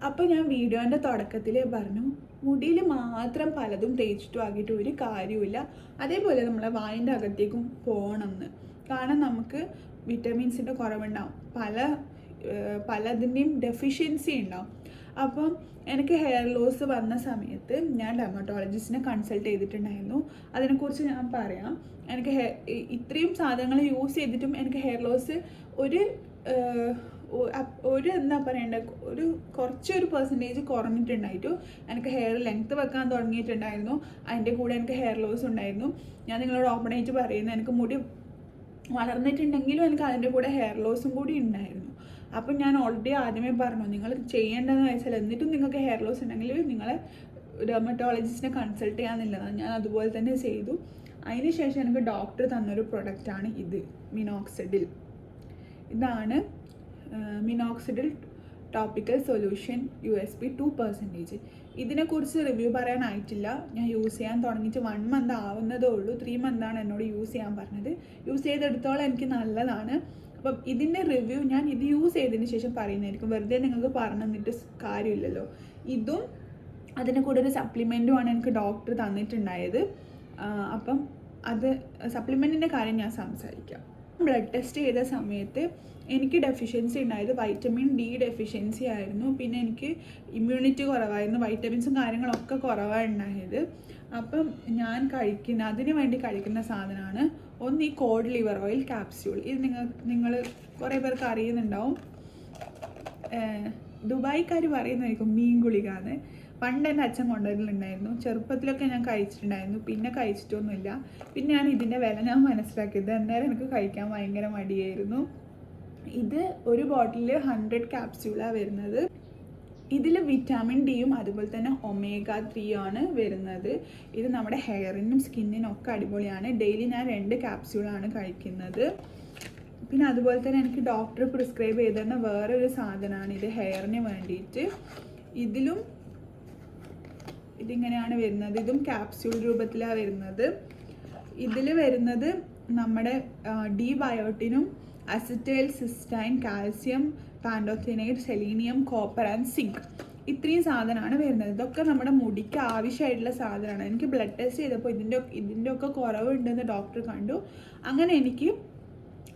Speaker 1: അപ്പോൾ ഞാൻ വീഡിയോന്റെ തുടക്കത്തിൽ പറഞ്ഞു മുടിയിൽ മാത്രം പലതും തേച്ചിട്ടും ആക്കിയിട്ട് ഒരു കാര്യമില്ല അതേപോലെ നമ്മളെ വായിന്റെ അകത്തേക്കും പോകണമെന്ന്. കാരണം നമുക്ക് വിറ്റമിൻസിന്റെ കുറവുണ്ടാവും. പല പലതിന്റെയും ഡെഫിഷ്യൻസി ഉണ്ടാവും. അപ്പം എനിക്ക് ഹെയർ ലോസ് വന്ന സമയത്ത് ഞാൻ ഡെർമറ്റോളജിസ്റ്റിനെ കൺസൾട്ട് ചെയ്തിട്ടുണ്ടായിരുന്നു. അതിനെക്കുറിച്ച് ഞാൻ പറയാം. എനിക്ക് ഹെയർ ഇത്രയും സാധനങ്ങൾ യൂസ് ചെയ്തിട്ടും എനിക്ക് ഹെയർ ലോസ് ഒരു ഒരു എന്താ പറയണ്ട ഒരു കുറച്ചൊരു പെർസെന്റേജ് കുറഞ്ഞിട്ടുണ്ടായിട്ടു എനിക്ക് ഹെയർ ലെങ്ത്ത് വെക്കാൻ തുടങ്ങിയിട്ടുണ്ടായിരുന്നു. അതിന്റെ കൂടെ എനിക്ക് ഹെയർ ലോസ് ഉണ്ടായിരുന്നു. ഞാൻ നിങ്ങളോട് ഓപ്പണായിട്ട് പറയുന്നത് എനിക്ക് മുടി വളർന്നിട്ടുണ്ടെങ്കിലും എനിക്ക് അതിന്റെ കൂടെ ഹെയർ ലോസും കൂടി ഉണ്ടായിരുന്നു. അപ്പം ഞാൻ ഓൾറെഡി ആദ്യമേ പറഞ്ഞു നിങ്ങൾ ചെയ്യേണ്ടതെന്ന് വെച്ചാൽ എന്നിട്ടും നിങ്ങൾക്ക് ഹെയർ ലോസ് ഉണ്ടെങ്കിൽ നിങ്ങൾ ഡെർമറ്റോളജിസ്റ്റിനെ കൺസൾട്ട് ചെയ്യാമെന്നുള്ളതാണ് ഞാൻ അതുപോലെ തന്നെ ചെയ്തു. അതിന് ശേഷം എനിക്ക് ഡോക്ടർ തന്നൊരു പ്രൊഡക്റ്റാണ് ഇത് മിനോക്സിഡിൽ ഇതാണ് minoxidil topical solution U S P two percentage ഇതിനെക്കുറിച്ച് റിവ്യൂ പറയാനായിട്ടില്ല ഞാൻ യൂസ് ചെയ്യാൻ തുടങ്ങിയിട്ട് വൺ മന്ത് ആവുന്നതേ ഉള്ളൂ. ത്രീ മന്താണ് എന്നോട് യൂസ് ചെയ്യാൻ പറഞ്ഞത്. യൂസ് ചെയ്തെടുത്തോളം എനിക്ക് നല്ലതാണ്. അപ്പം ഇതിന്റെ റിവ്യൂ ഞാൻ ഇത് യൂസ് ചെയ്തതിന് ശേഷം പറയുന്നതായിരിക്കും വെറുതെ നിങ്ങൾക്ക് പറഞ്ഞു തന്നിട്ട് കാര്യമില്ലല്ലോ. ഇതും അതിന്റെ കൂടെ ഒരു സപ്ലിമെന്റുമാണ് എനിക്ക് ഡോക്ടർ തന്നിട്ടുണ്ടായത്. അപ്പം അത് സപ്ലിമെന്റിന്റെ കാര്യം ഞാൻ സംസാരിക്കാം. ബ്ലഡ് ടെസ്റ്റ് ചെയ്ത സമയത്ത് എനിക്ക് ഡെഫിഷ്യൻസി ഉണ്ടായത് വൈറ്റമിൻ ഡി ഡെഫിഷ്യൻസി ആയിരുന്നു. പിന്നെ എനിക്ക് ഇമ്മ്യൂണിറ്റി കുറവായിരുന്നു വൈറ്റമിൻസും കാര്യങ്ങളൊക്കെ കുറവാണ് ഉണ്ടായത്. അപ്പം ഞാൻ കഴിക്കുന്ന അതിന് വേണ്ടി കഴിക്കുന്ന സാധനമാണ് ഒന്ന് ഈ കോഡ് ലിവർ ഓയിൽ ക്യാപ്സ്യൂൾ ഇത് നിങ്ങൾ നിങ്ങൾ കുറേ പേർക്ക് അറിയുന്നുണ്ടാവും. ദുബായിക്കാർ പറയുന്നതായിരിക്കും മീൻ ഗുളിക എന്ന് പണ്ട് എന്റെ അച്ഛൻ കൊണ്ടുവരലുണ്ടായിരുന്നു. ചെറുപ്പത്തിലൊക്കെ ഞാൻ കഴിച്ചിട്ടുണ്ടായിരുന്നു. പിന്നെ കഴിച്ചിട്ടൊന്നുമില്ല. പിന്നെ ഞാൻ ഇതിന്റെ വില ഞാൻ മനസ്സിലാക്കിയത് അന്നേരം എനിക്ക് കഴിക്കാൻ ഭയങ്കര മടിയായിരുന്നു. ഇത് ഒരു ബോട്ടിലിൽ ഹൺഡ്രഡ് ക്യാപ്സ്യൂളാണ് വരുന്നത്. ഇതിൽ വിറ്റാമിൻ ഡിയും അതുപോലെ തന്നെ ഒമേഗ ത്രീ ആണ് വരുന്നത്. ഇത് നമ്മുടെ ഹെയറിനും സ്കിന്നിനും ഒക്കെ അടിപൊളിയാണ്. ഡെയിലി ഞാൻ രണ്ട് ക്യാപ്സ്യൂളാണ് കഴിക്കുന്നത്. പിന്നെ അതുപോലെ തന്നെ എനിക്ക് ഡോക്ടർ പ്രിസ്ക്രൈബ് ചെയ്തിരുന്ന വേറൊരു സാധനമാണ് ഇത് ഹെയറിന് വേണ്ടിയിട്ട് ഇതിലും ഇതിങ്ങനെയാണ് വരുന്നത്. ഇതും ക്യാപ്സ്യൂൾ രൂപത്തിലാണ് വരുന്നത്. ഇതിൽ വരുന്നത് നമ്മുടെ D ബയോട്ടിനും acetyl cysteine calcium pantothenate selenium copper and zinc ഇത്രയും സാധനമാണ് വരുന്നത്. ഇതൊക്കെ നമ്മുടെ മുടിക്ക് ആവശ്യമായിട്ടുള്ള സാധനമാണ്. എനിക്ക് ബ്ലഡ് ടെസ്റ്റ് ചെയ്തപ്പോൾ ഇതിന്റെ ഇതിന്റെ ഒക്കെ കുറവുണ്ടെന്ന് ഡോക്ടർ കണ്ടു. അങ്ങനെ എനിക്ക്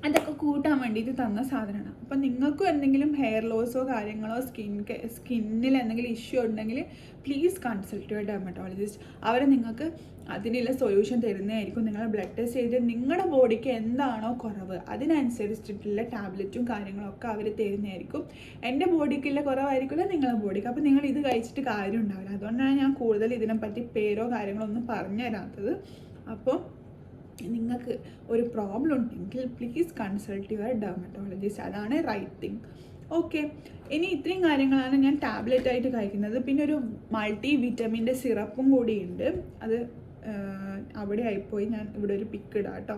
Speaker 1: അതൊക്കെ കൂട്ടാൻ വേണ്ടിയിട്ട് തന്ന സാധനമാണ്. അപ്പം നിങ്ങൾക്കും എന്തെങ്കിലും ഹെയർ ലോസോ കാര്യങ്ങളോ സ്കിൻ സ്കിന്നിൽ എന്തെങ്കിലും ഇഷ്യൂ ഉണ്ടെങ്കിൽ പ്ലീസ് കൺസൾട്ട് യുവർ ഡെർമറ്റോളജിസ്റ്റ് അവർ നിങ്ങൾക്ക് അതിനുള്ള സൊല്യൂഷൻ തരുന്നതായിരിക്കും. നിങ്ങൾ ബ്ലഡ് ടെസ്റ്റ് ചെയ്ത് നിങ്ങളുടെ ബോഡിക്ക് എന്താണോ കുറവ് അതിനനുസരിച്ചിട്ടുള്ള ടാബ്ലറ്റും കാര്യങ്ങളൊക്കെ അവർ തരുന്നതായിരിക്കും. എന്റെ ബോഡിക്കുള്ള കുറവായിരിക്കില്ല നിങ്ങളുടെ ബോഡിക്ക് അപ്പോൾ നിങ്ങൾ ഇത് കഴിച്ചിട്ട് കാര്യം ഉണ്ടാവില്ല. അതുകൊണ്ടാണ് ഞാൻ കൂടുതൽ ഇതിനെപ്പറ്റി പേരോ കാര്യങ്ങളോ ഒന്നും പറഞ്ഞു തരാത്തത് അപ്പോൾ നിങ്ങൾക്ക് ഒരു പ്രോബ്ലം ഉണ്ടെങ്കിൽ പ്ലീസ് കൺസൾട്ട് യുവർ ഡെർമറ്റോളജിസ്റ്റ് അതാണ് റൈറ്റ് തിങ് ഓക്കെ ഇനി ഇത്രയും കാര്യങ്ങളാണ് ഞാൻ ടാബ്ലറ്റ് ആയിട്ട് കഴിക്കുന്നത്. പിന്നെ ഒരു മൾട്ടി വിറ്റമിന്റെ സിറപ്പും കൂടിയുണ്ട്. അത് അവിടെ ആയിപ്പോയി. ഞാൻ ഇവിടെ ഒരു പിക്ക് ഇടാം കേട്ടോ.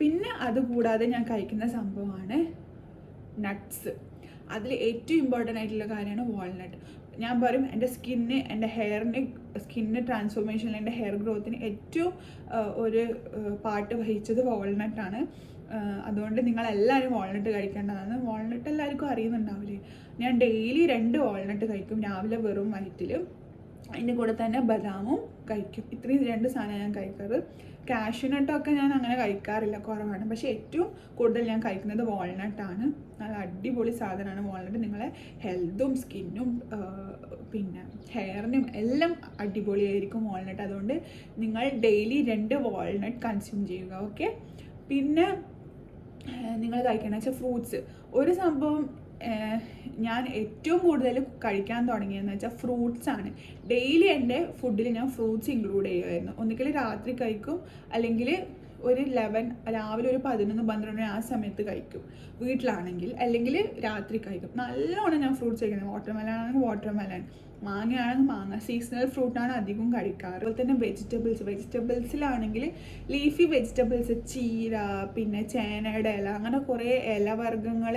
Speaker 1: പിന്നെ അതുകൂടാതെ ഞാൻ കഴിക്കുന്ന സംഭവമാണ് നട്ട്സ് അതിൽ ഏറ്റവും ഇമ്പോർട്ടന്റ് ആയിട്ടുള്ള കാര്യമാണ് വാൾനട്ട് ഞാൻ പറയും എന്റെ സ്കിന്ന് എന്റെ ഹെയറിന് സ്കിന്ന് ട്രാൻസ്ഫോർമേഷനിൽ എന്റെ ഹെയർ ഗ്രോത്തിന് ഏറ്റവും ഒരു പാട്ട് വഹിച്ചത് വാൾനട്ടാണ് അതുകൊണ്ട് നിങ്ങളെല്ലാവരും വാൾനട്ട് കഴിക്കേണ്ടതാണ്. വാൾനട്ട് എല്ലാവർക്കും അറിയുന്നുണ്ടാവില്ലേ? ഞാൻ ഡെയിലി രണ്ട് വാൾനട്ട് കഴിക്കും. രാവിലെ വെറും വയറ്റിൽ അതിന്റെ കൂടെ തന്നെ ബദാമും കഴിക്കും. ഇത്രയും രണ്ട് സാധനം ഞാൻ കഴിക്കാറ്. കാഷ്യൂനട്ടൊക്കെ ഞാൻ അങ്ങനെ കഴിക്കാറില്ല കുറവാണ്. പക്ഷേ ഏറ്റവും കൂടുതൽ ഞാൻ കഴിക്കുന്നത് വാൾനട്ടാണ് നല്ല അടിപൊളി സാധനമാണ് വാൾനട്ട് നിങ്ങളെ ഹെൽത്തും സ്കിന്നും പിന്നെ ഹെയറിനും എല്ലാം അടിപൊളിയായിരിക്കും വാൾനട്ട് അതുകൊണ്ട് നിങ്ങൾ ഡെയിലി രണ്ട് വാൾനട്ട് കൺസ്യൂം ചെയ്യുക ഓക്കെ പിന്നെ നിങ്ങൾ കഴിക്കണമെന്ന് വെച്ചാൽ ഫ്രൂട്ട്സ് ഒരു സംഭവം ഞാൻ ഏറ്റവും കൂടുതൽ കഴിക്കാൻ തുടങ്ങിയെന്ന് വെച്ചാൽ ഫ്രൂട്ട്സ് ആണ്. ഡെയിലി എന്റെ ഫുഡിൽ ഞാൻ ഫ്രൂട്ട്സ് ഇൻക്ലൂഡ് ചെയ്യുമായിരുന്നു ഒന്നുകിൽ രാത്രി കഴിക്കും അല്ലെങ്കിൽ ഒരു ലെവൻ രാവിലെ ഒരു പതിനൊന്ന് പന്ത്രണ്ട് ആ സമയത്ത് കഴിക്കും. വീട്ടിലാണെങ്കിൽ അല്ലെങ്കിൽ രാത്രി കഴിക്കും. നല്ലോണം ഞാൻ ഫ്രൂട്ട്സ് കഴിക്കുന്നത് വാട്ടർമെലൺ ആണെങ്കിൽ വാട്ടർമെലൺ മാങ്ങയാണെങ്കിൽ മാങ്ങ. സീസണൽ ഫ്രൂട്ടാണ് അധികം കഴിക്കാറ്. അതുപോലെ തന്നെ വെജിറ്റബിൾസ് വെജിറ്റബിൾസിലാണെങ്കിൽ ലീഫി വെജിറ്റബിൾസ് ചീര പിന്നെ ചേനയുടെ ഇല അങ്ങനെ കുറേ ഇലവർഗങ്ങൾ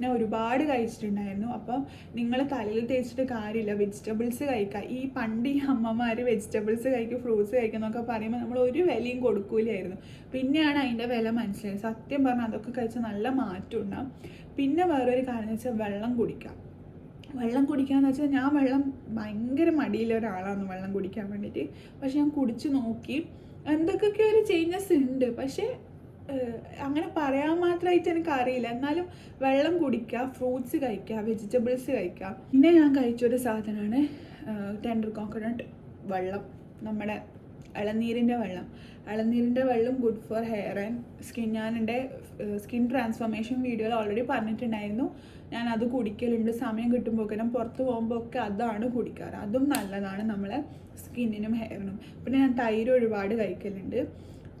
Speaker 1: ഞാൻ ഒരുപാട് കഴിച്ചിട്ടുണ്ടായിരുന്നു. അപ്പം നിങ്ങൾ തലയിൽ തേച്ചിട്ട് കാര്യമില്ല. വെജിറ്റബിൾസ് കഴിക്കുക ഈ പണ്ട് ഈ അമ്മമാർ വെജിറ്റബിൾസ് കഴിക്കും ഫ്രൂട്ട്സ് കഴിക്കുന്നൊക്കെ പറയുമ്പോൾ നമ്മൾ ഒരു വിലയും കൊടുക്കൂലായിരുന്നു. പിന്നെയാണ് അതിന്റെ വില മനസ്സിലായത്. സത്യം പറഞ്ഞാൽ അതൊക്കെ കഴിച്ചാൽ നല്ല മാറ്റം ഉണ്ടാകും പിന്നെ വേറൊരു കാര്യം എന്ന് വെച്ചാൽ വെള്ളം കുടിക്കാം. വെള്ളം കുടിക്കാന്ന് വെച്ചാൽ ഞാൻ വെള്ളം ഭയങ്കര മടിയിലെ ഒരാളാണ് വെള്ളം കുടിക്കാൻ വേണ്ടിയിട്ട് പക്ഷെ ഞാൻ കുടിച്ച് നോക്കി. എന്തൊക്കെയൊക്കെ ഒരു ചേഞ്ചസ് ഉണ്ട്. പക്ഷേ അങ്ങനെ പറയാൻ മാത്രമായിട്ട് എനിക്ക് അറിയില്ല എന്നാലും വെള്ളം കുടിക്കുക ഫ്രൂട്ട്സ് കഴിക്കുക വെജിറ്റബിൾസ് കഴിക്കുക പിന്നെ ഞാൻ കഴിച്ചൊരു സാധനമാണ് ടെൻഡർ കോക്കനട്ട് വെള്ളം. നമ്മുടെ ഇളനീരിന്റെ വെള്ളം. ഇളനീരിന്റെ വെള്ളം good for hair and skin ഞാൻ എന്റെ സ്കിൻ ട്രാൻസ്ഫോർമേഷൻ വീഡിയോയിൽ ഓൾറെഡി പറഞ്ഞിട്ടുണ്ടായിരുന്നു. ഞാൻ അത് കുടിക്കലുണ്ട് സമയം കിട്ടുമ്പോൾ ഞാൻ പുറത്ത് പോകുമ്പോൾ ഒക്കെ അതാണ് കുടിക്കാറ്. അതും നല്ലതാണ് നമ്മളെ സ്കിന്നിനും ഹെയറിനും. പിന്നെ ഞാൻ തൈര് ഒരുപാട് കഴിക്കലുണ്ട്.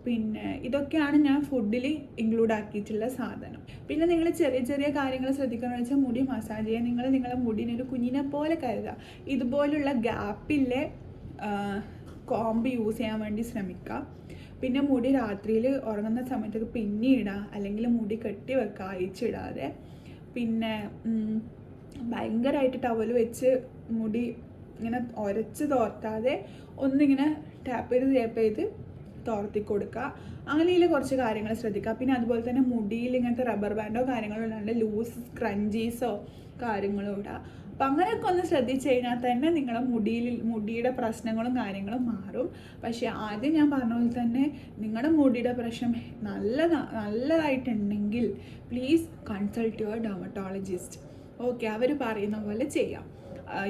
Speaker 1: പിന്നെ ഇതൊക്കെയാണ് ഞാൻ ഫുഡിൽ ഇൻക്ലൂഡ് ആക്കിയിട്ടുള്ള സാധനം. പിന്നെ നിങ്ങൾ ചെറിയ ചെറിയ കാര്യങ്ങൾ ശ്രദ്ധിക്കണമെന്ന് വെച്ചാൽ മുടി മസാജ് ചെയ്യുക നിങ്ങൾ നിങ്ങളുടെ മുടിനൊരു കുഞ്ഞിനെ പോലെ കരുതുക. ഇതുപോലുള്ള ഗ്യാപ്പിലെ കോംബ് യൂസ് ചെയ്യാൻ വേണ്ടി ശ്രമിക്കുക പിന്നെ മുടി രാത്രിയിൽ ഉറങ്ങുന്ന സമയത്തൊക്കെ പിന്നിടുക അല്ലെങ്കിൽ മുടി കെട്ടി വെക്കുക അയച്ചിടാതെ പിന്നെ ഭയങ്കരമായിട്ട് ടവൽ വെച്ച് മുടി ഇങ്ങനെ ഒരച്ച് തോർത്താതെ ഒന്നിങ്ങനെ ടാപ്പ് ചെയ്ത് ടാപ്പ് ചെയ്ത് തോർത്തി കൊടുക്കുക അങ്ങനെയുള്ള കുറച്ച് കാര്യങ്ങൾ ശ്രദ്ധിക്കുക പിന്നെ അതുപോലെ തന്നെ മുടിയിൽ ഇങ്ങനത്തെ റബ്ബർ ബാൻഡോ കാര്യങ്ങളോ ഇല്ലാണ്ട് ലൂസ് ക്രഞ്ചീസോ കാര്യങ്ങളോ ഇടുക അപ്പം അങ്ങനെയൊക്കെ ഒന്ന് ശ്രദ്ധിച്ചു കഴിഞ്ഞാൽ തന്നെ നിങ്ങളുടെ മുടിയിൽ മുടിയുടെ പ്രശ്നങ്ങളും കാര്യങ്ങളും മാറും. പക്ഷേ ആദ്യം ഞാൻ പറഞ്ഞ പോലെ തന്നെ നിങ്ങളുടെ മുടിയുടെ പ്രശ്നം നല്ല നല്ലതായിട്ടുണ്ടെങ്കിൽ please consult your dermatologist okay അവർ പറയുന്ന പോലെ ചെയ്യാം.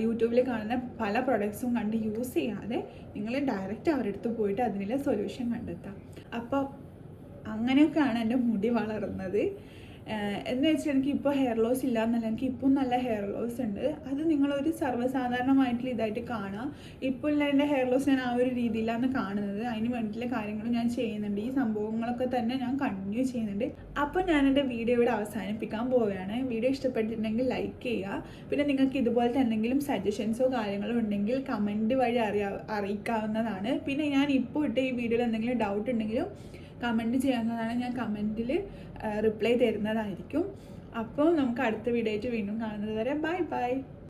Speaker 1: യൂട്യൂബിൽ കാണുന്ന പല പ്രൊഡക്ട്സും കണ്ട് യൂസ് ചെയ്യാതെ നിങ്ങൾ ഡയറക്റ്റ് അവരുടെ അടുത്ത് പോയിട്ട് അതിനുള്ള സൊല്യൂഷൻ കണ്ടെത്താം. അപ്പോൾ അങ്ങനെയൊക്കെയാണ് എന്റെ മുടി വളർന്നത്. എന്ന് വെച്ചാൽ എനിക്ക് ഇപ്പോൾ ഹെയർ ലോസ് ഇല്ല എന്നല്ല എനിക്ക് ഇപ്പം നല്ല ഹെയർ ലോസ് ഉണ്ട്. അത് നിങ്ങളൊരു സർവസാധാരണമായിട്ടുള്ള ഇതായിട്ട് കാണാം. ഇപ്പോൾ ഉള്ള എന്റെ ഹെയർ ലോസ് ഞാൻ ആ ഒരു രീതിയിലാണ് കാണുന്നത്. അതിന് വേണ്ടിയിട്ടുള്ള കാര്യങ്ങൾ ഞാൻ ചെയ്യുന്നുണ്ട്. ഈ സംഭവങ്ങളൊക്കെ തന്നെ ഞാൻ കണ്ടിന്യൂ ചെയ്യുന്നുണ്ട്. അപ്പോൾ ഞാൻ എന്റെ വീഡിയോ ഇവിടെ അവസാനിപ്പിക്കാൻ പോവുകയാണ്. വീഡിയോ ഇഷ്ടപ്പെട്ടിട്ടുണ്ടെങ്കിൽ ലൈക്ക് ചെയ്യുക. പിന്നെ നിങ്ങൾക്ക് ഇതുപോലത്തെ എന്തെങ്കിലും സജഷൻസോ കാര്യങ്ങളോ ഉണ്ടെങ്കിൽ കമന്റ് വഴി അറിയാ അറിയിക്കാവുന്നതാണ്. പിന്നെ ഞാൻ ഇപ്പോൾ ഇട്ട് ഈ വീഡിയോയിൽ എന്തെങ്കിലും ഡൗട്ട് ഉണ്ടെങ്കിലും കമന്റ് ചെയ്യാവുന്നതാണ് ഞാൻ കമന്റിൽ റിപ്ലൈ തരുന്നതായിരിക്കും. അപ്പോൾ നമുക്ക് അടുത്ത വീഡിയോ ആയിട്ട് വീണ്ടും കാണുന്നത് വരെ ബൈ ബൈ.